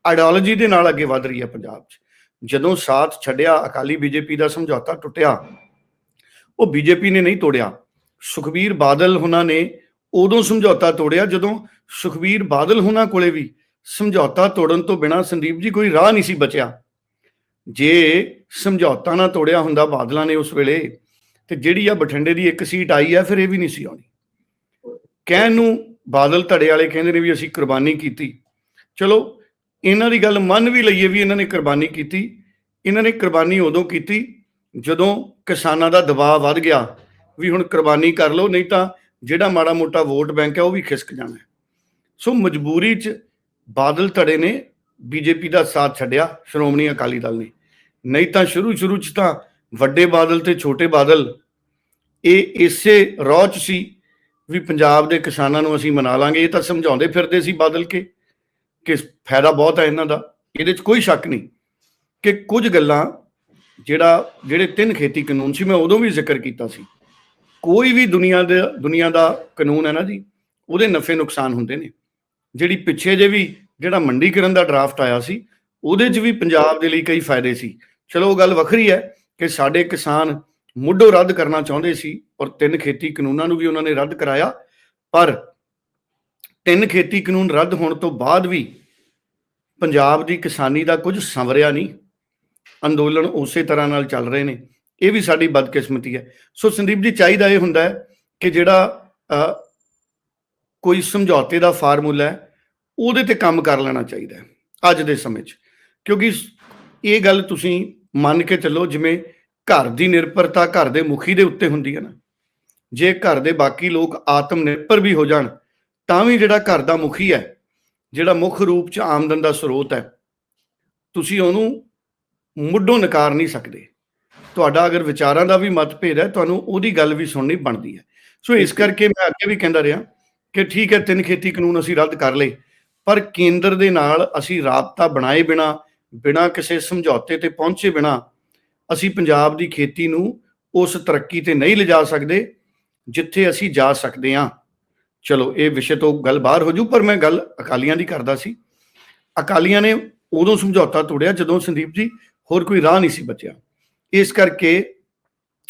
Speaker 2: ਆਈਡੀਓਲੋਜੀ ਦੇ ਨਾਲ ਅੱਗੇ ਵਧ ਰਹੀ ਹੈ ਪੰਜਾਬ 'ਚ। ਜਦੋਂ ਸਾਥ ਛੱਡਿਆ, ਅਕਾਲੀ ਬੀਜੇਪੀ ਦਾ ਸਮਝੌਤਾ ਟੁੱਟਿਆ, ਉਹ ਬੀਜੇਪੀ ਨੇ ਨਹੀਂ ਤੋੜਿਆ। ਸੁਖਬੀਰ ਬਾਦਲ ਹੁਣਾਂ ਨੇ ਉਦੋਂ ਸਮਝੌਤਾ ਤੋੜਿਆ ਜਦੋਂ ਸੁਖਬੀਰ ਬਾਦਲ ਹੁਣਾਂ ਕੋਲੇ ਵੀ ਸਮਝੌਤਾ ਤੋੜਨ ਤੋਂ ਬਿਨਾ ਸੰਦੀਪ ਜੀ ਕੋਈ ਰਾਹ ਨਹੀਂ ਸੀ ਬਚਿਆ। ਜੇ ਸਮਝੌਤਾ ਨਾ ਤੋੜਿਆ ਹੁੰਦਾ ਬਾਦਲਾਂ ਨੇ ਉਸ ਵੇਲੇ, ਤੇ ਜਿਹੜੀ ਆ ਬਠਿੰਡੇ ਦੀ ਇੱਕ ਸੀਟ ਆਈ ਆ, ਫਿਰ ਇਹ ਵੀ ਨਹੀਂ ਸੀ ਆਉਣੀ। ਕਹਿਣ ਨੂੰ ਬਾਦਲ ਧੜੇ ਵਾਲੇ ਕਹਿੰਦੇ ਨੇ ਵੀ ਅਸੀਂ ਕੁਰਬਾਨੀ ਕੀਤੀ। ਚਲੋ, ਇਹਨਾਂ ਦੀ ਗੱਲ ਮੰਨ ਵੀ ਲਈਏ ਵੀ ਇਹਨਾਂ ਨੇ ਕੁਰਬਾਨੀ ਕੀਤੀ। ਇਹਨਾਂ ਨੇ ਕੁਰਬਾਨੀ ਉਦੋਂ ਕੀਤੀ ਜਦੋਂ ਕਿਸਾਨਾਂ ਦਾ ਦਬਾਅ ਵੱਧ ਗਿਆ ਵੀ ਹੁਣ ਕੁਰਬਾਨੀ ਕਰ ਲਓ, ਨਹੀਂ ਤਾਂ ਜਿਹੜਾ ਮਾੜਾ ਮੋਟਾ ਵੋਟ ਬੈਂਕ ਹੈ ਉਹ ਵੀ ਖਿਸਕ ਜਾਣਾ। ਸੋ ਮਜਬੂਰੀ 'ਚ ਬਾਦਲ ਧੜੇ ਨੇ, ਬੀਜੇਪੀ ਦਾ ਸਾਥ ਛੱਡਿਆ, ਸ਼੍ਰੋਮਣੀ ਅਕਾਲੀ ਦਲ ਨੇ। ਨਹੀਂ ਤਾਂ ਸ਼ੁਰੂ ਸ਼ੁਰੂ 'ਚ ਤਾਂ ਵੱਡੇ ਬਾਦਲ ਤੇ ਛੋਟੇ ਬਾਦਲ, ਇਹ ਇਸੇ ਰੌਚ 'ਚ ਸੀ ਵੀ ਪੰਜਾਬ ਦੇ ਕਿਸਾਨਾਂ ਨੂੰ ਅਸੀਂ ਮਨਾ ਲਾਂਗੇ, ਇਹ ਤਾਂ ਸਮਝਾਉਂਦੇ ਫਿਰਦੇ ਸੀ ਬਾਦਲ ਕੇ। ਕਿ ਫਾਇਦਾ ਬਹੁਤ ਹੈ ਇਹਨਾਂ ਦਾ, ਇਹਦੇ 'ਚ ਕੋਈ ਸ਼ੱਕ ਨਹੀਂ ਕਿ ਕੁਝ ਗੱਲਾਂ ਜਿਹੜਾ, ਜਿਹੜੇ ਤਿੰਨ ਖੇਤੀ ਕਾਨੂੰਨ ਸੀ, ਮੈਂ ਉਦੋਂ ਵੀ ਜ਼ਿਕਰ ਕੀਤਾ ਸੀ। ਕੋਈ ਵੀ ਦੁਨੀਆ ਦੇ, ਦੁਨੀਆ ਦਾ ਕਾਨੂੰਨ ਹੈ ਨਾ ਜੀ, ਉਹਦੇ ਨਫੇ ਨੁਕਸਾਨ ਹੁੰਦੇ ਨੇ। ਜਿਹੜੀ ਪਿੱਛੇ ਜੇ ਵੀ ਜਿਹੜਾ ਮੰਡੀਕਰਨ ਦਾ ਡਰਾਫਟ ਆਇਆ ਸੀ, ਉਹਦੇ 'ਚ ਵੀ ਪੰਜਾਬ ਦੇ ਲਈ ਕਈ ਫਾਇਦੇ ਸੀ। ਚਲੋ, ਉਹ ਗੱਲ ਵੱਖਰੀ ਹੈ ਕਿ ਸਾਡੇ ਕਿਸਾਨ ਮੁੱਢੋਂ ਰੱਦ ਕਰਨਾ ਚਾਹੁੰਦੇ ਸੀ ਔਰ ਤਿੰਨ ਖੇਤੀ ਕਾਨੂੰਨਾਂ ਨੂੰ ਵੀ ਉਹਨਾਂ ਨੇ ਰੱਦ ਕਰਾਇਆ, ਪਰ ਤਿੰਨ ਖੇਤੀ ਕਾਨੂੰਨ ਰੱਦ ਹੋਣ ਤੋਂ ਬਾਅਦ ਵੀ ਪੰਜਾਬ ਦੀ ਕਿਸਾਨੀ ਦਾ ਕੁਝ ਸੰਵਰਿਆ ਨਹੀਂ। ਅੰਦੋਲਨ ਉਸੇ ਤਰ੍ਹਾਂ ਨਾਲ ਚੱਲ ਰਹੇ ਨੇ। ਇਹ ਵੀ ਸਾਡੀ ਬਦਕਿਸਮਤੀ ਹੈ। ਸੋ ਸੰਦੀਪ ਜੀ, ਚਾਹੀਦਾ ਇਹ ਹੁੰਦਾ ਹੈ ਕਿ ਜਿਹੜਾ ਕੋਈ ਸਮਝੌਤੇ ਦਾ ਫਾਰਮੂਲਾ ਹੈ, ਉਹਦੇ ਤੇ ਕੰਮ ਕਰ ਲੈਣਾ ਚਾਹੀਦਾ ਅੱਜ ਦੇ ਸਮੇਂ 'ਚ। ਕਿਉਂਕਿ ਇਹ ਗੱਲ ਤੁਸੀਂ ਮੰਨ ਕੇ ਚੱਲੋ, ਜਿਵੇਂ ਘਰ ਦੀ ਨਿਰਭਰਤਾ ਘਰ ਦੇ ਮੁਖੀ ਦੇ ਉੱਤੇ ਹੁੰਦੀ ਹੈ ਨਾ। ਜੇ ਘਰ ਦੇ ਬਾਕੀ ਲੋਕ ਆਤਮ ਨਿਰਭਰ ਵੀ ਹੋ ਜਾਣ, ਤਾਂ ਵੀ ਜਿਹੜਾ ਘਰ ਦਾ ਮੁਖੀ ਹੈ ਜਿਹੜਾ ਮੁੱਖ ਰੂਪ 'ਚ ਆਮਦਨ ਦਾ ਸਰੋਤ ਹੈ ਤੁਸੀਂ ਉਹਨੂੰ ਮੁੱਢੋਂ ਨਕਾਰ ਨਹੀਂ ਸਕਦੇ। ਤੁਹਾਡਾ ਅਗਰ ਵਿਚਾਰਾਂ ਦਾ ਵੀ ਮਤਭੇਦ ਹੈ ਤੁਹਾਨੂੰ ਉਹਦੀ ਗੱਲ ਵੀ ਸੁਣਨੀ ਬਣਦੀ ਹੈ। ਸੋ ਇਸ ਕਰਕੇ ਮੈਂ ਅੱਗੇ ਵੀ ਕਹਿੰਦਾ ਰਿਹਾ ਕਿ ਠੀਕ ਹੈ ਤਿੰਨ ਖੇਤੀ ਕਾਨੂੰਨ ਅਸੀਂ ਰੱਦ ਕਰ ਲਏ ਪਰ ਕੇਂਦਰ ਦੇ ਨਾਲ ਅਸੀਂ ਰਾਬਤਾ ਬਣਾਏ ਬਿਨਾ ਬਿਨਾ ਕਿਸੇ ਸਮਝੌਤੇ ਤੇ ਪਹੁੰਚੇ ਬਿਨਾ ਅਸੀਂ ਪੰਜਾਬ ਦੀ ਖੇਤੀ ਨੂੰ ਉਸ ਤਰੱਕੀ ਤੇ ਨਹੀਂ ਲਿਜਾ ਸਕਦੇ ਜਿੱਥੇ ਅਸੀਂ ਜਾ ਸਕਦੇ ਹਾਂ। ਚਲੋ, ਇਹ ਵਿਸ਼ੇ ਤੋਂ ਗੱਲ ਬਾਹਰ ਹੋ ਜੂ, ਪਰ ਮੈਂ ਗੱਲ ਅਕਾਲੀਆਂ ਦੀ ਕਰਦਾ ਸੀ। ਅਕਾਲੀਆਂ ਨੇ ਉਦੋਂ ਸਮਝੌਤਾ ਤੋੜਿਆ ਜਦੋਂ ਸੰਦੀਪ ਜੀ ਹੋਰ ਕੋਈ ਰਾਹ ਨਹੀਂ ਸੀ ਬਚਿਆ। ਇਸ ਕਰਕੇ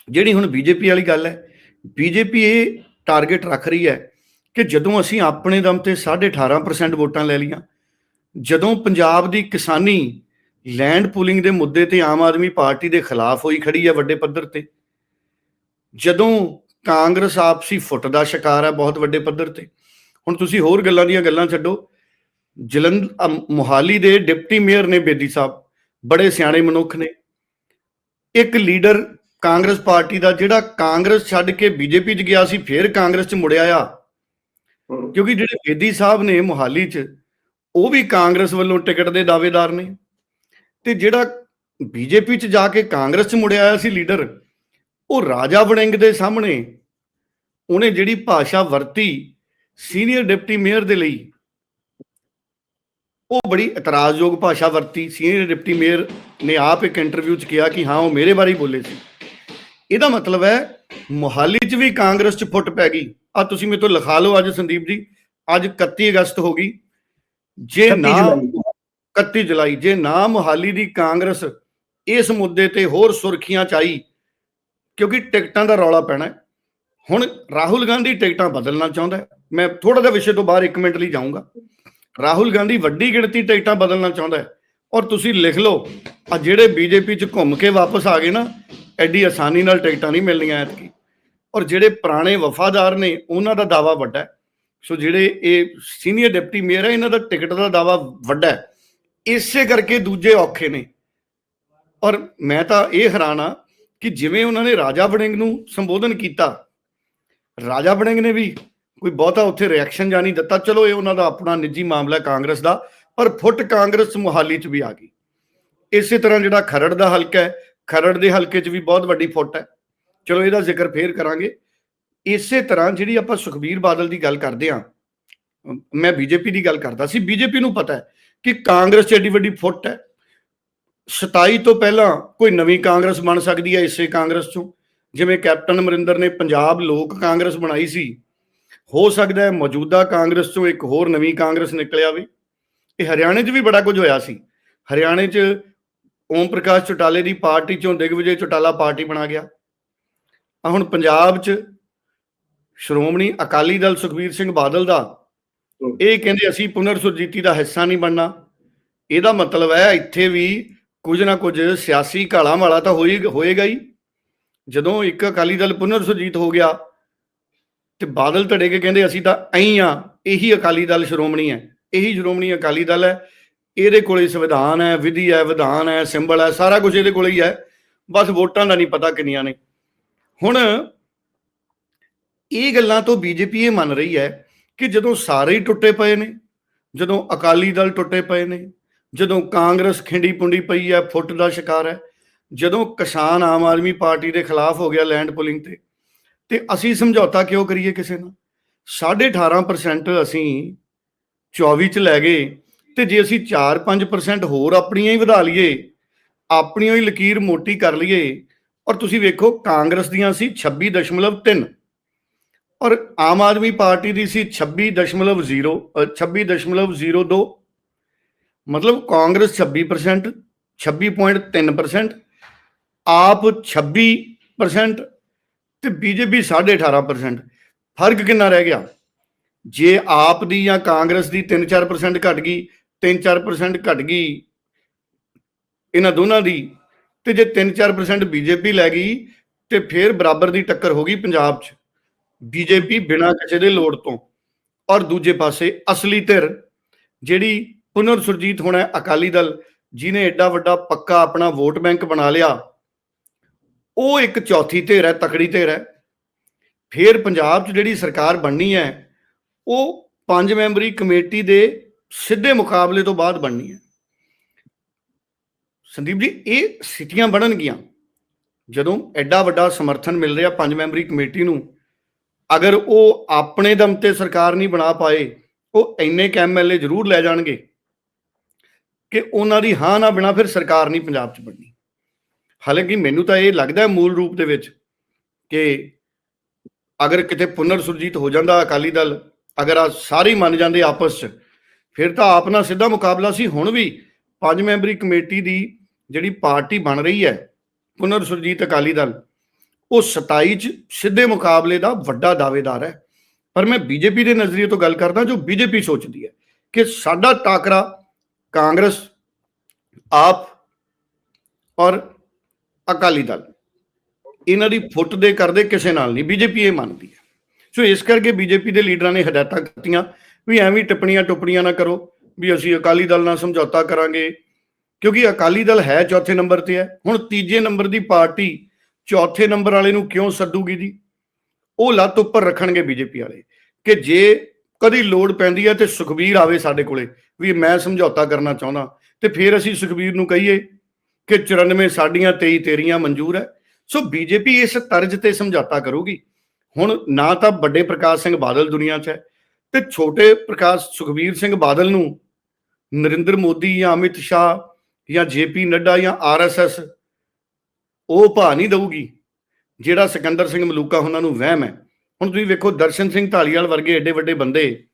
Speaker 2: ਜਿਹੜੀ ਹੁਣ ਬੀਜੇਪੀ ਵਾਲੀ ਗੱਲ ਹੈ, ਬੀਜੇਪੀ ਇਹ ਟਾਰਗੇਟ ਰੱਖ ਰਹੀ ਹੈ ਕਿ ਜਦੋਂ ਅਸੀਂ ਆਪਣੇ ਦਮ ਤੇ 18.5% ਵੋਟਾਂ ਲੈ ਲੀਆਂ ਜਦੋਂ ਪੰਜਾਬ ਦੀ ਕਿਸਾਨੀ ਲੈਂਡ ਪੂਲਿੰਗ ਦੇ ਮੁੱਦੇ ਤੇ ਆਮ ਆਦਮੀ ਪਾਰਟੀ ਦੇ ਖਿਲਾਫ ਹੋਈ ਖੜੀ ਹੈ ਵੱਡੇ ਪੱਧਰ ਤੇ, ਜਦੋਂ ਕਾਂਗਰਸ ਆਪਸੀ ਫੁੱਟ ਦਾ ਸ਼ਿਕਾਰ ਹੈ ਬਹੁਤ ਵੱਡੇ ਪੱਧਰ ਤੇ। ਹੁਣ ਤੁਸੀਂ ਹੋਰ ਗੱਲਾਂ ਦੀਆਂ ਗੱਲਾਂ ਛੱਡੋ। ਜਲੰਧ ਅਮ, ਮੋਹਾਲੀ ਦੇ ਡਿਪਟੀ ਮੇਅਰ ਨੇ ਬੇਦੀ ਸਾਹਿਬ ਬੜੇ ਸਿਆਣੇ ਮਨੁੱਖ ਨੇ। ਇੱਕ ਲੀਡਰ ਕਾਂਗਰਸ ਪਾਰਟੀ ਦਾ ਜਿਹੜਾ ਕਾਂਗਰਸ ਛੱਡ ਕੇ ਬੀਜੇਪੀ 'ਚ ਗਿਆ ਸੀ ਫਿਰ ਕਾਂਗਰਸ 'ਚ ਮੁੜਿਆ ਆ। ਕਿਉਂਕਿ ਜਿਹੜੇ ਬੇਦੀ ਸਾਹਿਬ ਨੇ ਮੋਹਾਲੀ 'ਚ ਉਹ ਵੀ ਕਾਂਗਰਸ ਵੱਲੋਂ ਟਿਕਟ ਦੇ ਦਾਅਵੇਦਾਰ ਨੇ। ਤੇ ਜਿਹੜਾ ਬੀਜੇਪੀ 'ਚ ਜਾ ਕੇ ਕਾਂਗਰਸ 'ਚ ਮੁੜਿਆ ਆਇਆ ਸੀ ਲੀਡਰ ਉਹ ਰਾਜਾ ਵੜਿੰਗ ਦੇ ਸਾਹਮਣੇ ਉਹਨੇ ਜਿਹੜੀ ਭਾਸ਼ਾ ਵਰਤੀ ਸੀਨੀਅਰ ਡਿਪਟੀ ਮੇਅਰ ਦੇ ਲਈ ਉਹ ਬੜੀ ਇਤਰਾਜ਼ਯੋਗ ਭਾਸ਼ਾ ਵਰਤੀ। ਸੀਨੀਅਰ ਡਿਪਟੀ ਮੇਅਰ ਨੇ ਆਪ ਇੱਕ ਇੰਟਰਵਿਊ 'ਚ ਕਿਹਾ ਕਿ ਹਾਂ ਉਹ ਮੇਰੇ ਬਾਰੇ ਹੀ ਬੋਲੇ ਸੀ। ਇਹਦਾ ਮਤਲਬ ਹੈ ਮੋਹਾਲੀ 'ਚ ਵੀ ਕਾਂਗਰਸ 'ਚ ਫੁੱਟ ਪੈ ਗਈ। ਆ ਤੁਸੀਂ ਮੇਰੇ ਤੋਂ ਲਿਖਾ ਲਓ ਅੱਜ ਸੰਦੀਪ ਜੀ। ਅੱਜ 31 ਅਗਸਤ ਹੋ ਗਈ। ਜੇ
Speaker 1: 31
Speaker 2: ਨਾ
Speaker 1: ਜੁਲਾਈ।
Speaker 2: 31 ਜੁਲਾਈ ਜੇ ਨਾ ਮੋਹਾਲੀ ਦੀ ਕਾਂਗਰਸ ਇਸ ਮੁੱਦੇ ਤੇ ਹੋਰ ਸੁਰਖੀਆਂ ਚ ਆਈ ਕਿਉਂਕਿ ਟਿਕਟਾਂ ਦਾ ਰੌਲਾ ਪੈਣਾ ਹੈ। ਹੁਣ ਰਾਹੁਲ ਗਾਂਧੀ ਟਿਕਟਾਂ ਬਦਲਣਾ ਚਾਹੁੰਦਾ ਮੈਂ ਥੋੜਾ ਜਿਹਾ ਵਿਸ਼ੇ ਤੋਂ ਬਾਹਰ 1 ਮਿੰਟ ਲਈ ਜਾਊਂਗਾ। ਰਾਹੁਲ ਗਾਂਧੀ ਵੱਡੀ ਗਿਣਤੀ ਟਿਕਟਾਂ ਬਦਲਣਾ ਚਾਹੁੰਦਾ ਔਰ ਤੁਸੀਂ ਲਿਖ ਲਓ, ਆ ਜਿਹੜੇ ਬੀਜੇਪੀ ਚ ਘੁੰਮ ਕੇ ਵਾਪਸ ਆ ਗਏ ਨਾ, ਐਡੀ ਆਸਾਨੀ ਨਾਲ ਟਿਕਟਾਂ ਨਹੀਂ ਮਿਲਣੀਆਂ ਐਤਕੀ। ਔਰ ਜਿਹੜੇ ਪੁਰਾਣੇ ਵਫਾਦਾਰ ਨੇ, ਉਹਨਾਂ ਦਾ ਦਾਵਾ ਵੱਡਾ ਹੈ। ਸੋ ਜਿਹੜੇ ਇਹ ਸੀਨੀਅਰ ਡਿਪਟੀ ਮੇਅਰ ਹੈ, ਇਹਨਾਂ ਦਾ ਟਿਕਟ ਦਾ ਦਾਵਾ ਵੱਡਾ ਹੈ। ਇਸੇ ਕਰਕੇ ਦੂਜੇ ਔਖੇ ਨੇ। ਔਰ ਮੈਂ ਤਾਂ ਇਹ ਹੈਰਾਨ ਆ ਕਿ ਜਿਵੇਂ ਉਹਨਾਂ ਨੇ ਰਾਜਾ ਵੜਿੰਗ ਨੂੰ ਸੰਬੋਧਨ ਕੀਤਾ ਰਾਜਾ ਬਣਿੰਗ ਨੇ ਵੀ ਕੋਈ ਬਹੁਤਾ ਉੱਥੇ ਰਿਐਕਸ਼ਨ ਜਾਂ ਨਹੀਂ ਦਿੱਤਾ। ਚਲੋ, ਇਹ ਉਹਨਾਂ ਦਾ ਆਪਣਾ ਨਿੱਜੀ ਮਾਮਲਾ ਕਾਂਗਰਸ ਦਾ, ਪਰ ਫੁੱਟ ਕਾਂਗਰਸ ਮੁਹਾਲੀ 'ਚ ਵੀ ਆ ਗਈ। ਇਸੇ ਤਰ੍ਹਾਂ ਜਿਹੜਾ ਖਰੜ ਦਾ ਹਲਕਾ ਹੈ, ਖਰੜ ਦੇ ਹਲਕੇ 'ਚ ਵੀ ਬਹੁਤ ਵੱਡੀ ਫੁੱਟ ਹੈ। ਚਲੋ, ਇਹਦਾ ਜ਼ਿਕਰ ਫੇਰ ਕਰਾਂਗੇ। ਇਸੇ ਤਰ੍ਹਾਂ ਜਿਹੜੀ ਆਪਾਂ ਸੁਖਬੀਰ ਬਾਦਲ ਦੀ ਗੱਲ ਕਰਦੇ ਹਾਂ, ਮੈਂ ਬੀਜੇਪੀ ਦੀ ਗੱਲ ਕਰਦਾ ਸੀ, ਬੀਜੇਪੀ ਨੂੰ ਪਤਾ ਹੈ ਕਿ ਕਾਂਗਰਸ 'ਚ ਐਡੀ ਵੱਡੀ ਫੁੱਟ ਹੈ। 27 ਤੋਂ ਪਹਿਲਾਂ ਕੋਈ ਨਵੀਂ ਕਾਂਗਰਸ ਬਣ ਸਕਦੀ ਹੈ ਇਸੇ ਕਾਂਗਰਸ 'ਚੋਂ। ਜਿਵੇਂ ਕੈਪਟਨ ਅਮਰਿੰਦਰ ਨੇ ਪੰਜਾਬ ਲੋਕ ਕਾਂਗਰਸ ਬਣਾਈ ਸੀ, ਹੋ ਸਕਦਾ ਹੈ ਮੌਜੂਦਾ ਕਾਂਗਰਸ 'ਚੋਂ ਇੱਕ ਹੋਰ ਨਵੀਂ ਕਾਂਗਰਸ ਨਿਕਲ ਆਵੇ। ਇਹ ਹਰਿਆਣੇ 'ਚ ਵੀ ਬੜਾ ਕੁਝ ਹੋਇਆ ਸੀ। ਹਰਿਆਣੇ 'ਚ ਓਮ ਪ੍ਰਕਾਸ਼ ਚੋਟਾਲੇ ਦੀ ਪਾਰਟੀ 'ਚੋਂ ਦਿਗਵਿਜੇ ਚੌਟਾਲਾ ਪਾਰਟੀ ਬਣਾ ਗਿਆ। ਆ ਹੁਣ ਪੰਜਾਬ 'ਚ ਸ਼੍ਰੋਮਣੀ ਅਕਾਲੀ ਦਲ ਸੁਖਬੀਰ ਸਿੰਘ ਬਾਦਲ ਦਾ, ਇਹ ਕਹਿੰਦੇ ਅਸੀਂ ਪੁਨਰ ਸੁਰਜੀਤੀ ਦਾ ਹਿੱਸਾ ਨਹੀਂ ਬਣਨਾ। ਇਹਦਾ ਮਤਲਬ ਹੈ ਇੱਥੇ ਵੀ ਕੁਝ ਨਾ ਕੁਝ ਸਿਆਸੀ ਘਾਲਾਂ ਵਾਲਾ ਤਾਂ ਹੋਈ, ਹੋਏਗਾ ਹੀ। ਜਦੋਂ ਇੱਕ ਅਕਾਲੀ ਦਲ ਪੁਨਰ ਸੁਰਜੀਤ ਹੋ ਗਿਆ ਤੇ ਬਾਦਲ ਧੜੇ ਕੇ ਕਹਿੰਦੇ, ਅਸੀਂ ਤਾਂ ਐਂ ਆ, ਇਹੀ ਅਕਾਲੀ ਦਲ ਸ਼੍ਰੋਮਣੀ ਹੈ, ਇਹੀ ਸ਼੍ਰੋਮਣੀ ਅਕਾਲੀ ਦਲ ਹੈ, ਇਹਦੇ ਕੋਲੇ ਸੰਵਿਧਾਨ ਹੈ, ਵਿਧੀ ਹੈ, ਵਿਧਾਨ ਹੈ, ਸਿੰਬਲ ਹੈ, ਸਾਰਾ ਕੁਝ ਇਹਦੇ ਕੋਲੇ ਹੀ ਹੈ, ਬਸ ਵੋਟਾਂ ਦਾ ਨਹੀਂ ਪਤਾ ਕਿੰਨੀਆਂ ਨੇ। ਹੁਣ ਇਹ ਗੱਲਾਂ ਤੋਂ ਬੀਜੇਪੀ ਇਹ ਮੰਨ ਰਹੀ ਹੈ ਕਿ ਜਦੋਂ ਸਾਰੇ ਹੀ ਟੁੱਟੇ ਪਏ ਨੇ, ਜਦੋਂ ਅਕਾਲੀ ਦਲ ਟੁੱਟੇ ਪਏ ਨੇ, ਜਦੋਂ ਕਾਂਗਰਸ ਖਿੰਡੀ ਪੁੰਡੀ ਪਈ ਹੈ, ਫੁੱਟ ਦਾ ਸ਼ਿਕਾਰ ਹੈ ਜਦੋਂ ਕਿਸਾਨ ਆਮ ਆਦਮੀ ਪਾਰਟੀ ਦੇ ਖਿਲਾਫ ਹੋ ਗਿਆ ਲੈਂਡ ਪੁਲਿੰਗ ਤੇ ਤੇ ਅਸੀਂ ਸਮਝੌਤਾ ਕਿਉਂ ਕਰੀਏ ਕਿਸੇ ਨਾਲ? 18.5% ਅਸੀਂ 24 ਚ ਲੈ ਗਏ ਤੇ ਜੇ ਅਸੀਂ 4-5% ਹੋਰ ਆਪਣੀਆਂ ਹੀ ਵਧਾ ਲਈਏ ਆਪਣੀਆਂ ਹੀ ਲਕੀਰ ਮੋਟੀ ਕਰ ਲਈਏ ਔਰ ਤੁਸੀਂ ਵੇਖੋ ਕਾਂਗਰਸ ਦੀਆਂ ਸੀ 26.3 ਔਰ ਆਮ ਆਦਮੀ ਪਾਰਟੀ ਦੀ ਸੀ 26.0 ਅ, 26.02 ਮਤਲਬ ਕਾਂਗਰਸ 26% 26.3% ਆਪ 26% ਤੇ ਬੀਜੇਪੀ 18.5% ਫ਼ਰਕ ਕਿੰਨਾ ਰਹਿ ਗਿਆ? ਜੇ ਆਪ ਦੀ ਜਾਂ ਕਾਂਗਰਸ ਦੀ 3-4% ਘਟ ਗਈ 3-4% ਘਟ ਗਈ ਇਹਨਾਂ ਦੋਨਾਂ ਦੀ, ਤੇ ਜੇ 3-4% ਬੀਜੇਪੀ ਲੈ ਗਈ, ਤੇ ਫਿਰ ਬਰਾਬਰ ਦੀ ਟੱਕਰ ਹੋ ਗਈ ਪੰਜਾਬ 'ਚ। ਬੀਜੇਪੀ ਬਿਨਾਂ ਕਿਸੇ ਦੇ ਲੋੜ ਤੋਂ। ਔਰ ਦੂਜੇ ਪਾਸੇ ਅਸਲੀ ਧਿਰ, ਜਿਹੜੀ ਪੁਨਰ ਸੁਰਜੀਤ ਹੋਣਾ ਅਕਾਲੀ ਦਲ ਜਿਨੇ ਐਡਾ ਵੱਡਾ ਪੱਕਾ ਆਪਣਾ ਵੋਟ ਬੈਂਕ ਬਣਾ ਲਿਆ ਉਹ ਇੱਕ ਚੌਥੀ ਧਿਰ ਹੈ, ਤਕੜੀ ਧਿਰ ਹੈ। ਫਿਰ ਪੰਜਾਬ 'ਚ ਜਿਹੜੀ ਸਰਕਾਰ ਬਣਨੀ ਹੈ, ਉਹ ਪੰਜ ਮੈਂਬਰੀ ਕਮੇਟੀ ਦੇ ਸਿੱਧੇ ਮੁਕਾਬਲੇ ਤੋਂ ਬਾਅਦ ਬਣਨੀ ਹੈ। ਸੰਦੀਪ ਜੀ, ਇਹ ਸਿਟੀਆਂ ਬਣਨਗੀਆਂ। ਜਦੋਂ ਐਡਾ ਵੱਡਾ ਸਮਰਥਨ ਮਿਲ ਰਿਹਾ ਪੰਜ ਮੈਂਬਰੀ ਕਮੇਟੀ ਨੂੰ, ਅਗਰ ਉਹ ਆਪਣੇ ਦਮ ਤੇ ਸਰਕਾਰ ਨਹੀਂ ਬਣਾ ਪਾਏ, ਉਹ ਇੰਨੇ ਕ ਐਮਐਲਏ ਜ਼ਰੂਰ ਲੈ ਜਾਣਗੇ ਕਿ ਉਹਨਾਂ ਦੀ ਹਾਂ ਨਾ ਬਿਨਾ ਫਿਰ ਸਰਕਾਰ ਨਹੀਂ ਪੰਜਾਬ 'ਚ ਬਣਨੀ। ਹਾਲਾਂਕਿ ਮੈਨੂੰ ਤਾਂ ਇਹ ਲੱਗਦਾ ਮੂਲ ਰੂਪ ਦੇ ਵਿੱਚ ਕਿ ਅਗਰ ਕਿਤੇ ਪੁਨਰ ਸੁਰਜੀਤ ਹੋ ਜਾਂਦਾ ਅਕਾਲੀ ਦਲ, ਅਗਰ ਆ ਸਾਰੇ ਮੰਨ ਜਾਂਦੇ ਆਪਸ 'ਚ, ਫਿਰ ਤਾਂ ਆਪ ਨਾਲ ਸਿੱਧਾ ਮੁਕਾਬਲਾ ਸੀ, ਹੁਣ ਵੀ ਪੰਜ ਮੈਂਬਰੀ ਕਮੇਟੀ ਦੀ ਜਿਹੜੀ ਪਾਰਟੀ ਬਣ ਰਹੀ ਹੈ, ਪੁਨਰ ਸੁਰਜੀਤ ਅਕਾਲੀ ਦਲ, ਉਹ 27 ਚ ਸਿੱਧੇ ਮੁਕਾਬਲੇ ਦਾ ਵੱਡਾ ਦਾਅਵੇਦਾਰ ਹੈ। ਪਰ ਮੈਂ ਬੀਜੇਪੀ ਦੇ ਨਜ਼ਰੀਏ ਤੋਂ ਗੱਲ ਕਰਦਾ ਜੋ ਬੀਜੇਪੀ ਸੋਚਦੀ ਹੈ ਕਿ ਸਾਡਾ ਟਾਕਰਾ ਕਾਂਗਰਸ, ਆਪ ਔਰ ਅਕਾਲੀ ਦਲ। ਇਹਨਾਂ ਦੀ ਫੁੱਟ ਦੇ ਕਰਦੇ ਕਿਸੇ ਨਾਲ ਨਹੀਂ। ਬੀਜੇਪੀ ਇਹ ਮੰਨਦੀ ਹੈ। ਸੋ ਇਸ ਕਰਕੇ ਬੀਜੇਪੀ ਦੇ ਲੀਡਰਾਂ ਨੇ ਹਦਾਇਤਾਂ ਕੀਤੀਆਂ ਵੀ ਐਵੇਂ ਟਿੱਪਣੀਆਂ ਟੁੱਪਣੀਆਂ ਨਾ ਕਰੋ ਵੀ ਅਸੀਂ ਅਕਾਲੀ ਦਲ ਨਾਲ ਸਮਝੌਤਾ ਕਰਾਂਗੇ। ਕਿਉਂਕਿ ਅਕਾਲੀ ਦਲ ਹੈ ਚੌਥੇ ਨੰਬਰ ਤੇ ਹੈ। ਹੁਣ ਤੀਜੇ ਨੰਬਰ ਦੀ ਪਾਰਟੀ ਚੌਥੇ ਨੰਬਰ ਵਾਲੇ ਨੂੰ ਕਿਉਂ ਸੱਦੂਗੀ ਜੀ? ਉਹ ਲੱਤ ਉੱਪਰ ਰੱਖਣਗੇ ਬੀਜੇਪੀ ਵਾਲੇ। ਕਿ ਜੇ ਕਦੀ ਲੋੜ ਪੈਂਦੀ ਹੈ ਤੇ ਸੁਖਬੀਰ ਆਵੇ ਸਾਡੇ ਕੋਲੇ ਵੀ ਮੈਂ ਸਮਝੌਤਾ ਕਰਨਾ ਚਾਹੁੰਦਾ। ਤੇ ਫਿਰ ਅਸੀਂ ਸੁਖਬੀਰ ਨੂੰ ਕਹੀਏ ਕਿ 94 ਸਾਡੀਆਂ 23 ਤੇਰੀਆਂ ਮਨਜ਼ੂਰ ਹੈ। ਸੋ ਬੀਜੇਪੀ ਇਸ ਤਰਜ਼ ਤੇ ਸਮਝੌਤਾ ਕਰੂਗੀ। ਹੁਣ ਨਾ ਤਾਂ ਵੱਡੇ ਪ੍ਰਕਾਸ਼ ਸਿੰਘ ਬਾਦਲ ਦੁਨੀਆ 'ਚ ਹੈ ਤੇ ਛੋਟੇ ਪ੍ਰਕਾਸ਼ ਸੁਖਬੀਰ ਸਿੰਘ ਬਾਦਲ ਨੂੰ ਨਰਿੰਦਰ ਮੋਦੀ ਜਾਂ ਅਮਿਤ ਸ਼ਾਹ ਜਾਂ ਜੇਪੀ ਨੱਡਾ ਜਾਂ ਆਰਐਸਐਸ ਉਹ ਭਾ ਨਹੀਂ ਦਊਗੀ, ਜਿਹੜਾ ਸਿਕੰਦਰ ਸਿੰਘ ਮਲੂਕਾ ਉਹਨਾਂ ਨੂੰ ਵਹਿਮ ਹੈ। ਹੁਣ ਤੁਸੀਂ ਵੇਖੋ ਦਰਸ਼ਨ ਸਿੰਘ ਢਾਲੀਵਾਲ ਵਰਗੇ ਏਡੇ ਵੱਡੇ ਬੰਦੇ,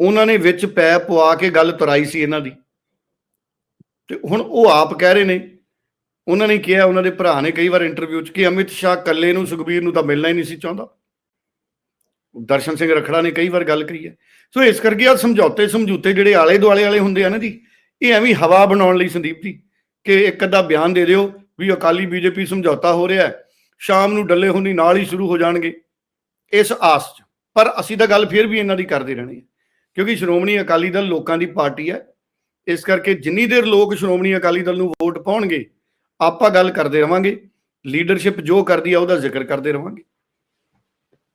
Speaker 2: ਉਹਨਾਂ ਨੇ ਵਿੱਚ ਪੈ ਪਵਾ ਕੇ ਗੱਲ ਤੁਰਾਈ ਸੀ ਇਹਨਾਂ ਦੀ। ਤੇ ਹੁਣ ਉਹ ਆਪ ਕਹਿ ਰਹੇ ਨੇ ਉਹਨਾਂ ਨੇ ਕਿਹਾ, ਉਹਨਾਂ ਦੇ ਭਰਾ ਨੇ ਕਈ ਵਾਰ ਇੰਟਰਵਿਊ 'ਚ ਕਿ ਅਮਿਤ ਸ਼ਾਹ ਕੱਲੇ ਨੂੰ, ਸੁਖਬੀਰ ਨੂੰ ਤਾਂ ਮਿਲਣਾ ਹੀ ਨਹੀਂ ਸੀ ਚਾਹੁੰਦਾ। ਦਰਸ਼ਨ ਸਿੰਘ ਰਖੜਾ ਨੇ ਕਈ ਵਾਰ ਗੱਲ ਕਰੀ ਹੈ। ਸੋ ਇਸ ਕਰਕੇ ਆ ਸਮਝੌਤੇ, ਸਮਝੂਤੇ ਜਿਹੜੇ ਆਲੇ ਦੁਆਲੇ ਵਾਲੇ ਹੁੰਦੇ ਆ ਨਾ ਜੀ, ਇਹ ਐਵੇਂ ਹਵਾ ਬਣਾਉਣ ਲਈ ਸੰਦੀਪ ਜੀ, ਕਿ ਇੱਕ ਅੱਧਾ ਬਿਆਨ ਦੇ ਦਿਓ ਵੀ ਅਕਾਲੀ ਬੀਜੇਪੀ ਸਮਝੌਤਾ ਹੋ ਰਿਹਾ ਹੈ, ਸ਼ਾਮ ਨੂੰ ਡੱਲੇ ਹੁੰਦੀ ਨਾਲ ਹੀ ਸ਼ੁਰੂ ਹੋ ਜਾਣਗੇ, ਇਸ ਆਸ 'ਚ। ਪਰ ਅਸੀਂ ਤਾਂ ਗੱਲ ਫਿਰ ਵੀ ਇਹਨਾਂ ਦੀ ਕਰਦੇ ਰਹਿਣੀ ਹੈ, ਕਿਉਂਕਿ ਸ਼੍ਰੋਮਣੀ ਅਕਾਲੀ ਦਲ ਲੋਕਾਂ ਦੀ ਪਾਰਟੀ ਹੈ, ਇਸ ਕਰਕੇ ਜਿੰਨੀ ਦੇਰ ਲੋਕ ਸ਼੍ਰੋਮਣੀ ਅਕਾਲੀ ਦਲ ਨੂੰ ਵੋਟ ਪਾਉਣਗੇ ਆਪਾਂ ਗੱਲ ਕਰਦੇ ਰਵਾਂਗੇ ਲੀਡਰਸ਼ਿਪ ਜੋ ਕਰਦੀ ਆ ਉਹਦਾ ਜ਼ਿਕਰ ਕਰਦੇ ਰਵਾਂਗੇ।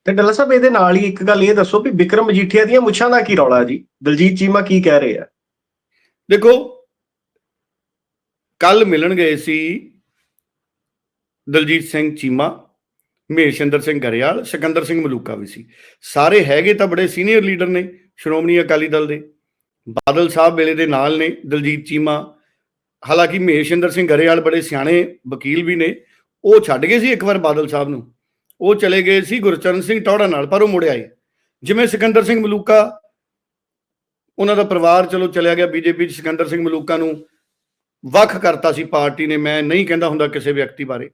Speaker 1: ਤੇ ਡੱਲਾ ਸਾਹਿਬ ਇਹਦੇ ਨਾਲ ਹੀ ਇੱਕ ਗੱਲ ਇਹ ਦੱਸੋ ਵੀ ਵਿਕਰਮ ਮਜੀਠੀਆ ਦੀਆਂ ਮੁੱਛਾਂ ਦਾ ਕੀ ਰੌਲਾ ਜੀ? ਦਲਜੀਤ ਚੀਮਾ ਕੀ ਕਹਿ ਰਹੇ ਆ?
Speaker 2: ਦੇਖੋ ਕੱਲ ਮਿਲਣ ਗਏ ਸੀ ਦਲਜੀਤ ਸਿੰਘ ਚੀਮਾ ਮਹੇਸ਼ਿੰਦਰ ਸਿੰਘ ਗਰੇਵਾਲ ਸਿਕੰਦਰ ਸਿੰਘ ਮਲੂਕਾ ਵੀ ਸੀ। ਸਾਰੇ ਹੈਗੇ ਤਾਂ ਬੜੇ ਸੀਨੀਅਰ ਲੀਡਰ ਨੇ ਸ਼੍ਰੋਮਣੀ ਅਕਾਲੀ ਦਲ ਦੇ। ਬਾਦਲ ਸਾਹਿਬ ਵੇਲੇ ਦੇ ਨਾਲ ਨੇ ਦਲਜੀਤ ਚੀਮਾ ਹਾਲਾਂਕਿ ਮਹੇਸ਼ਿੰਦਰ ਸਿੰਘ ਗਰੇਵਾਲ ਬੜੇ ਸਿਆਣੇ ਵਕੀਲ ਵੀ ਨੇ, ਉਹ ਛੱਡ ਗਏ ਸੀ ਇੱਕ ਵਾਰ ਬਾਦਲ ਸਾਹਿਬ ਨੂੰ। ਉਹ ਚਲੇ ਗਏ ਸੀ ਗੁਰਚਰਨ ਸਿੰਘ ਟੌੜਾ ਨਾਲ, ਪਰ ਉਹ ਮੁੜ ਆਏ। ਜਿਵੇਂ ਸਿਕੰਦਰ ਸਿੰਘ ਮਲੂਕਾ, ਉਹਨਾਂ ਦਾ ਪਰਿਵਾਰ ਚਲੋ ਚਲਿਆ ਗਿਆ, ਬੀਜੇਪੀ ਚ ਸਿਕੰਦਰ ਸਿੰਘ ਮਲੂਕਾ ਨੂੰ ਵੱਖ ਕਰਤਾ ਸੀ ਪਾਰਟੀ ਨੇ, ਮੈਂ ਨਹੀਂ ਕਹਿੰਦਾ ਹੁੰਦਾ ਕਿਸੇ ਵਿਅਕਤੀ ਬਾਰੇ।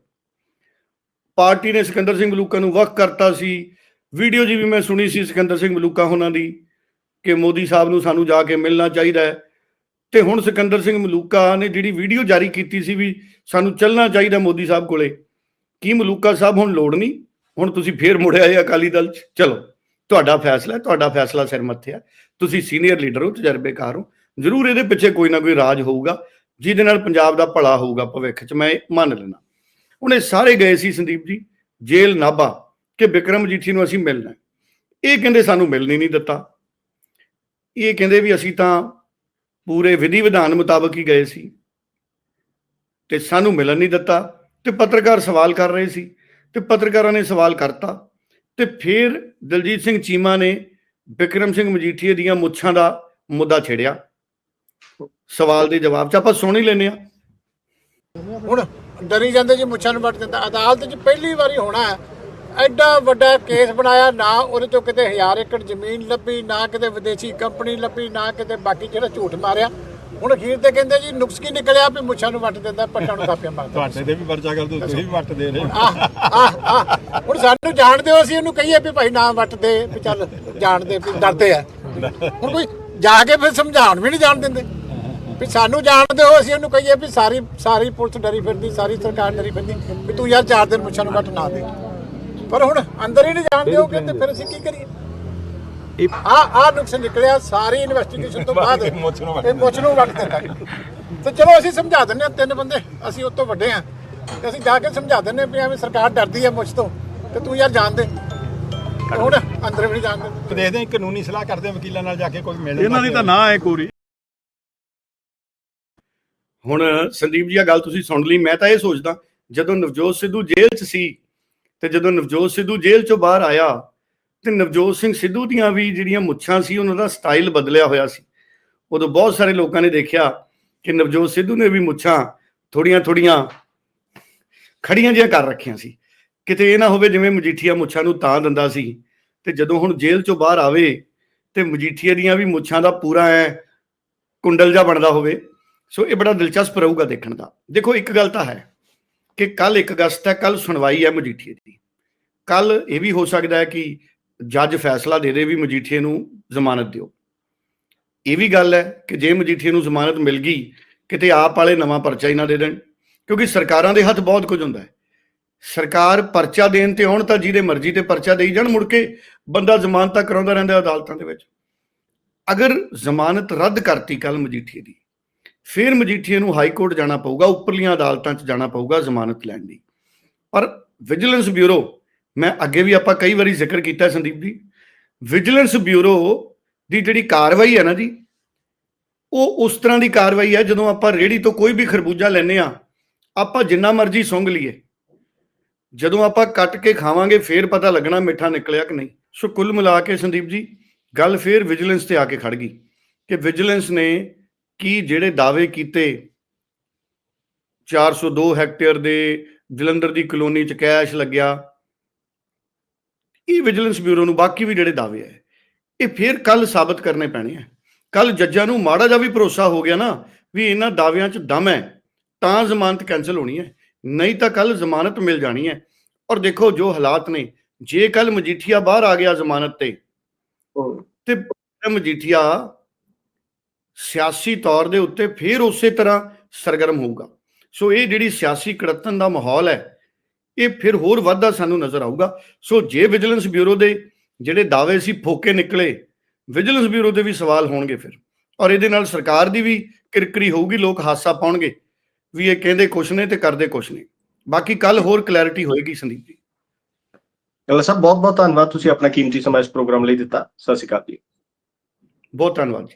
Speaker 2: ਪਾਰਟੀ ਨੇ ਸਿਕੰਦਰ ਸਿੰਘ ਮਲੂਕਾ ਨੂੰ ਵੱਖ ਕਰਤਾ ਸੀ। ਵੀਡੀਓ ਜੀ ਵੀ ਮੈਂ ਸੁਣੀ ਸੀ ਸਿਕੰਦਰ ਸਿੰਘ ਮਲੂਕਾ ਉਹਨਾਂ ਦੀ, ਕਿ ਮੋਦੀ ਸਾਹਿਬ ਨੂੰ ਸਾਨੂੰ ਜਾ ਕੇ ਮਿਲਣਾ ਚਾਹੀਦਾ ਹੈ। ਤੇ ਹੁਣ ਸਿਕੰਦਰ ਸਿੰਘ ਮਲੂਕਾ ਨੇ ਜਿਹੜੀ ਵੀਡੀਓ ਜਾਰੀ ਕੀਤੀ ਸੀ ਵੀ ਸਾਨੂੰ ਚੱਲਣਾ ਚਾਹੀਦਾ ਮੋਦੀ ਸਾਹਿਬ ਕੋਲੇ, ਕੀ ਮਲੂਕਾ ਸਾਹਿਬ ਹੁਣ ਲੋੜ ਨਹੀਂ? ਹੁਣ ਤੁਸੀਂ ਫੇਰ ਮੁੜਿਆ ਇਹ ਅਕਾਲੀ ਦਲ ਚ। ਚਲੋ, ਤੁਹਾਡਾ ਫੈਸਲਾ ਤੁਹਾਡਾ ਫੈਸਲਾ ਸਿਰ ਮੱਥੇ ਹੈ ਤੁਸੀਂ ਸੀਨੀਅਰ ਲੀਡਰ ਹੋ, ਤਜਰਬੇਕਾਰ ਹੋ। ਜ਼ਰੂਰ ਇਹਦੇ ਪਿੱਛੇ ਕੋਈ ਨਾ ਕੋਈ ਰਾਜ ਹੋਊਗਾ, ਜਿਹਦੇ ਨਾਲ ਪੰਜਾਬ ਦਾ ਭਲਾ ਹੋਊਗਾ ਭਵਿੱਖ 'ਚ, ਮੈਂ ਇਹ ਮੰਨ ਲੈਣਾ ਉਹਨੇ ਸਾਰੇ ਗਏ ਸੀ ਸੰਦੀਪ ਜੀ ਜੇਲ੍ਹ ਨਾਭਾ ਕਿ ਵਿਕਰਮ ਜੀਠੀ ਨੂੰ ਅਸੀਂ ਮਿਲਣਾ। ਇਹ ਕਹਿੰਦੇ ਸਾਨੂੰ ਮਿਲਣ ਨਹੀਂ ਦਿੱਤਾ। ਇਹ ਕਹਿੰਦੇ ਵੀ ਅਸੀਂ ਤਾਂ ਪੂਰੇ ਵਿਧੀ ਵਿਧਾਨ ਮੁਤਾਬਕ ਹੀ ਗਏ ਸੀ। ਤੇ ਸਾਨੂੰ ਮਿਲਣ ਨਹੀਂ ਦਿੱਤਾ ਤੇ ਪੱਤਰਕਾਰ ਸਵਾਲ ਕਰ ਰਹੇ ਸੀ ਤੇ ਪੱਤਰਕਾਰਾਂ ਨੇ ਸਵਾਲ ਕਰਤਾ ਤੇ ਫਿਰ ਦਲਜੀਤ ਸਿੰਘ ਚੀਮਾ ਨੇ ਵਿਕਰਮ ਸਿੰਘ ਮਜੀਠੀਏ ਦੀਆਂ ਮੁੱਛਾਂ ਦਾ ਮੁੱਦਾ ਛੇੜਿਆ। ਸਵਾਲ ਦੇ ਜਵਾਬ ਚ ਆਪਾਂ ਸੁਣ ਹੀ ਲੈਨੇ ਆ
Speaker 3: ਹੁਣ ਡਰੀ ਜਾਂਦੇ ਜੀ, ਮੁੱਛਾਂ ਨੂੰ ਵੱਟ ਦਿੰਦਾ। ਅਦਾਲਤ 'ਚ ਪਹਿਲੀ ਵਾਰੀ ਹੋਣਾ ਹੈ। ਐਡਾ ਵੱਡਾ ਕੇਸ ਬਣਾਇਆ ਨਾ ਉਹਦੇ ਚੋਂ ਕਿਤੇ ਹਜ਼ਾਰ ਏਕੜ ਜ਼ਮੀਨ ਲੱਭੀ ਨਾ ਕਿਤੇ ਵਿਦੇਸ਼ੀ ਕੰਪਨੀ ਲੱਭੀ ਨਾ ਕਿਤੇ ਬਾਕੀ ਜਿਹੜਾ ਝੂਠ ਮਾਰਿਆ। ਹੁਣ ਅਖੀਰ ਤੇ ਕਹਿੰਦੇ ਜੀ ਨੁਕਸ ਕੀ ਨਿਕਲਿਆ ਵੀ ਮੁੱਛਾਂ ਨੂੰ ਵੱਟ ਦਿੰਦਾ ਪੱਟਾਂ ਨੂੰ ਕਾਪੀਆਂ ਮਾਰਦਾ।
Speaker 4: ਤੁਹਾਡੇ ਤੇ ਵੀ ਪਰਚਾ ਕਰ ਦੋ ਤੁਸੀਂ ਵੀ ਵੱਟਦੇ ਨੇ
Speaker 3: ਹੁਣ ਸਾਨੂੰ ਜਾਣਦੇ ਹੋ ਅਸੀਂ ਉਹਨੂੰ ਕਹੀਏ ਵੀ ਭਾਈ ਨਾ ਵੱਟ ਦੇ ਵੀ ਚੱਲ ਜਾਣਦੇ ਵੀ ਡਰਦੇ ਆ। ਹੁਣ ਕੋਈ ਜਾ ਕੇ ਫਿਰ ਸਮਝਾਉਣ ਵੀ ਨਹੀਂ ਜਾਣ ਦਿੰਦੇ। ਵੀ ਸਾਨੂੰ ਜਾਣਦੇ ਹੋ ਅਸੀਂ ਉਹਨੂੰ ਕਹੀਏ ਵੀ ਸਾਰੀ ਸਾਰੀ ਪੁਲਿਸ ਡਰੀ ਫਿਰਦੀ ਸਾਰੀ ਸਰਕਾਰ ਡਰੀ ਫਿਰਦੀ ਵੀ ਤੂੰ ਯਾਰ ਚਾਰ ਦਿਨ ਮੁੱਛਾਂ ਨੂੰ ਵੱਟ ਨਾ ਦੇ। ਪਰ ਹੁਣ ਅੰਦਰ ਹੀ ਨਹੀਂ ਜਾਣਦੇ ਹੋ ਤੇ ਫਿਰ ਅਸੀਂ ਕੀ ਕਰੀਏ? ਆ ਆ ਨੁਕਸ ਨਿਕਲਿਆ ਸਾਰੀ ਇਨਵੈਸਟੀਗੇਸ਼ਨ ਤੋਂ ਬਾਅਦ
Speaker 4: ਇਹ ਮੁੱਛ ਨੂੰ ਵੱਟ
Speaker 3: ਦਿੰਦਾ ਤੇ ਚਲੋ ਅਸੀਂ ਸਮਝਾ ਦਿੰਦੇ ਹਾਂ ਤਿੰਨ ਬੰਦੇ ਅਸੀਂ ਉਸ ਤੋਂ ਵੱਡੇ ਆ ਤੇ ਅਸੀਂ ਜਾ ਕੇ ਸਮਝਾ ਦਿੰਦੇ ਹਾਂ ਵੀ ਐਵੇਂ ਸਰਕਾਰ ਡਰਦੀ ਹੈ ਮੁੱਛ ਤੋਂ। ਤੇ ਤੂੰ ਯਾਰ ਜਾਣ ਦੇ। ਹੁਣ ਅੰਦਰ ਵੀ ਨਹੀਂ ਜਾਣ ਦਿੰਦੇ।
Speaker 4: ਦੇਖਦੇ ਹਾਂ ਕਾਨੂੰਨੀ ਸਲਾਹ ਕਰਦੇ ਹਾਂ ਵਕੀਲਾਂ ਨਾਲ ਜਾ ਕੇ ਕੋਈ ਮਿਲ
Speaker 5: ਇਹਨਾਂ ਦੀ ਤਾਂ ਨਾ ਹੈ ਕੋਰੀ।
Speaker 2: ਹੁਣ ਸੰਦੀਪ ਜੀ ਆ ਗੱਲ ਤੁਸੀਂ ਸੁਣ ਲਈ ਮੈਂ ਤਾਂ ਇਹ ਸੋਚਦਾ ਜਦੋਂ ਨਵਜੋਤ ਸਿੱਧੂ ਜੇਲ੍ਹ 'ਚ ਸੀ ਤੇ ਜਦੋਂ ਨਵਜੋਤ ਸਿੱਧੂ ਜੇਲ੍ਹ 'ਚੋਂ ਬਾਹਰ ਆਇਆ ਤੇ ਨਵਜੋਤ ਸਿੰਘ ਸਿੱਧੂ ਦੀਆਂ ਵੀ ਜਿਹੜੀਆਂ ਮੁੱਛਾਂ ਸੀ, ਉਹਨਾਂ ਦਾ ਸਟਾਈਲ ਬਦਲਿਆ ਹੋਇਆ ਸੀ। ਉਦੋਂ ਬਹੁਤ ਸਾਰੇ ਲੋਕਾਂ ਨੇ ਦੇਖਿਆ ਕਿ ਨਵਜੋਤ ਸਿੱਧੂ ਨੇ ਵੀ ਮੁੱਛਾਂ ਥੋੜੀਆਂ ਥੋੜੀਆਂ ਖੜੀਆਂ ਜਿਹੀਆਂ ਕਰ ਰੱਖੀਆਂ ਸੀ। ਕਿਤੇ ਇਹ ਨਾ ਹੋਵੇ ਜਿਵੇਂ ਮਜੀਠੀਆ ਮੁੱਛਾਂ ਨੂੰ ਤਾਂ ਦਿੰਦਾ ਸੀ ਤੇ ਜਦੋਂ ਹੁਣ ਜੇਲ੍ਹ 'ਚੋਂ ਬਾਹਰ ਆਵੇ ਤੇ ਮਜੀਠੀਆ ਦੀਆਂ ਵੀ ਮੁੱਛਾਂ ਦਾ ਪੂਰਾ ਐ ਕੁੰਡਲ ਜਿਹਾ ਬਣਦਾ ਹੋਵੇ, ਸੋ ਇਹ ਬੜਾ ਦਿਲਚਸਪ ਰਹੂਗਾ ਦੇਖਣ ਦਾ। ਦੇਖੋ, ਇੱਕ ਗੱਲ ਤਾਂ ਹੈ ਕਿ ਕੱਲ 1 ਅਗਸਤ ਹੈ ਕੱਲ ਸੁਣਵਾਈ ਹੈ ਮਜੀਠੀਏ ਦੀ। ਕੱਲ ਇਹ ਵੀ ਹੋ ਸਕਦਾ ਹੈ ਕਿ ਜੱਜ ਫੈਸਲਾ ਦੇ ਦੇ ਵੀ ਮਜੀਠੀਏ ਨੂੰ ਜ਼ਮਾਨਤ ਦਿਓ। ਇਹ ਵੀ ਗੱਲ ਹੈ ਕਿ ਜੇ ਮਜੀਠੀਏ ਨੂੰ ਜ਼ਮਾਨਤ ਮਿਲ ਗਈ, ਕਿਤੇ ਆਪ ਵਾਲੇ ਨਵਾਂ ਪਰਚਾ ਹੀ ਨਾ ਦੇ ਦੇਣ, ਕਿਉਂਕਿ ਸਰਕਾਰਾਂ ਦੇ ਹੱਥ ਬਹੁਤ ਕੁਝ ਹੁੰਦਾ ਹੈ। ਸਰਕਾਰ ਪਰਚਾ ਦੇਣ ਤੇ ਆਉਣ ਤਾਂ ਜਿਹਦੇ ਮਰਜ਼ੀ ਤੇ ਪਰਚਾ ਦੇਈ ਜਾਣ, ਮੁੜ ਕੇ ਬੰਦਾ ਜ਼ਮਾਨਤਾਂ ਕਰਾਉਂਦਾ ਰਹਿੰਦਾ ਅਦਾਲਤਾਂ ਦੇ ਵਿੱਚ। ਅਗਰ ਜ਼ਮਾਨਤ ਰੱਦ ਕਰਤੀ ਕੱਲ ਮਜੀਠੀਏ ਦੀ ਫਿਰ ਮਜੀਠੀਏ ਨੂੰ ਹਾਈ ਕੋਰਟ ਜਾਣਾ ਪਊਗਾ, ਉੱਪਰਲੀਆਂ ਅਦਾਲਤਾਂ 'ਚ ਜਾਣਾ ਪਊਗਾ ਜ਼ਮਾਨਤ ਲੈਣ ਲਈ। ਪਰ ਵਿਜੀਲੈਂਸ ਬਿਊਰੋ, ਮੈਂ ਅੱਗੇ ਵੀ ਆਪਾਂ ਕਈ ਵਾਰੀ ਜ਼ਿਕਰ ਕੀਤਾ ਸੰਦੀਪ ਜੀ, ਵਿਜੀਲੈਂਸ ਬਿਊਰੋ ਦੀ ਜਿਹੜੀ ਕਾਰਵਾਈ ਹੈ ਨਾ ਜੀ, ਉਹ ਉਸ ਤਰ੍ਹਾਂ ਦੀ ਕਾਰਵਾਈ ਹੈ ਜਦੋਂ ਆਪਾਂ ਰੇੜੀ ਤੋਂ ਕੋਈ ਵੀ ਖਰਬੂਜਾ ਲੈਨੇ ਆ ਆਪਾਂ ਜਿੰਨਾ ਮਰਜ਼ੀ ਸੁੰਘ ਲਈਏ। ਜਦੋਂ ਆਪਾਂ ਕੱਟ ਕੇ ਖਾਵਾਂਗੇ, ਫੇਰ ਪਤਾ ਲੱਗਣਾ ਮਿੱਠਾ ਨਿਕਲਿਆ ਕਿ ਨਹੀਂ। ਸੋ ਕੁੱਲ ਮਿਲਾ ਕੇ ਸੰਦੀਪ ਜੀ, ਗੱਲ ਫੇਰ ਵਿਜੀਲੈਂਸ ਤੇ ਆ ਕੇ ਖੜ ਗਈ ਕਿ ਵਿਜੀਲੈਂਸ ਨੇ ਕੀ ਜਿਹੜੇ ਦਾਅਵੇ ਕੀਤੇ 402 ਹੈਕਟੇਅਰ ਦੇ ਜਲੰਧਰ ਦੀ ਕਲੋਨੀ ਚ ਕੈਸ਼ ਲੱਗਿਆ? ਇਹ ਵਿਜੀਲੈਂਸ ਬਿਊਰੋ ਨੂੰ ਬਾਕੀ ਵੀ ਜਿਹੜੇ ਦਾਅਵੇ ਹੈ ਇਹ ਫਿਰ ਕੱਲ ਸਾਬਤ ਕਰਨੇ ਪੈਣੇ ਆ। ਕੱਲ ਜੱਜਾਂ ਨੂੰ ਮਾੜਾ ਜਿਹਾ ਵੀ ਭਰੋਸਾ ਹੋ ਗਿਆ ਨਾ ਵੀ ਇਹਨਾਂ ਦਾਅਵਿਆਂ 'ਚ ਦਮ ਹੈ ਤਾਂ ਜ਼ਮਾਨਤ ਕੈਨਸਲ ਹੋਣੀ ਹੈ ਨਹੀਂ ਤਾਂ ਕੱਲ ਜ਼ਮਾਨਤ ਮਿਲ ਜਾਣੀ ਹੈ। ਔਰ ਦੇਖੋ ਜੋ ਹਾਲਾਤ ਨੇ ਜੇ ਕੱਲ ਮਜੀਠੀਆ ਬਾਹਰ ਆ ਗਿਆ ਜ਼ਮਾਨਤ ਤੇ ਤੇ ਮਜੀਠੀਆ ਸਿਆਸੀ ਤੌਰ ਦੇ ਉੱਤੇ ਫਿਰ ਉਸੇ ਤਰ੍ਹਾਂ ਸਰਗਰਮ ਹੋਊਗਾ। ਸੋ ਇਹ ਜਿਹੜੀ ਸਿਆਸੀ ਕੜਤਨ ਦਾ ਮਾਹੌਲ ਹੈ ਇਹ ਫਿਰ ਹੋਰ ਵੱਧਦਾ ਸਾਨੂੰ ਨਜ਼ਰ ਆਊਗਾ। ਸੋ ਜੇ ਵਿਜੀਲੈਂਸ ਬਿਊਰੋ ਦੇ ਜਿਹੜੇ ਦਾਅਵੇ ਸੀ ਫੋਕੇ ਨਿਕਲੇ ਵਿਜੀਲੈਂਸ ਬਿਊਰੋ ਦੇ ਵੀ ਸਵਾਲ ਹੋਣਗੇ ਫਿਰ। ਔਰ ਇਹਦੇ ਨਾਲ ਸਰਕਾਰ ਦੀ ਵੀ ਕਿਰਕਰੀ ਹੋਊਗੀ ਲੋਕ ਹਾਸਾ ਪਾਉਣਗੇ। ਵੀ ਇਹ ਕਹਿੰਦੇ ਕੁਛ ਨੇ ਤੇ ਕਰਦੇ ਕੁਛ ਨੇ। ਬਾਕੀ ਕੱਲ ਹੋਰ ਕਲੈਰਿਟੀ ਹੋਏਗੀ ਸੰਦੀਪ ਜੀ।
Speaker 1: ਗੱਲ ਸਾਹਿਬ ਬਹੁਤ ਬਹੁਤ ਧੰਨਵਾਦ। ਤੁਸੀਂ ਆਪਣਾ ਕੀਮਤੀ ਸਮਾਂ ਇਸ ਪ੍ਰੋਗਰਾਮ ਲਈ ਦਿੱਤਾ। ਸਤਿ ਸ਼੍ਰੀ ਅਕਾਲ ਜੀ।
Speaker 2: ਬਹੁਤ ਧੰਨਵਾਦ ਜੀ।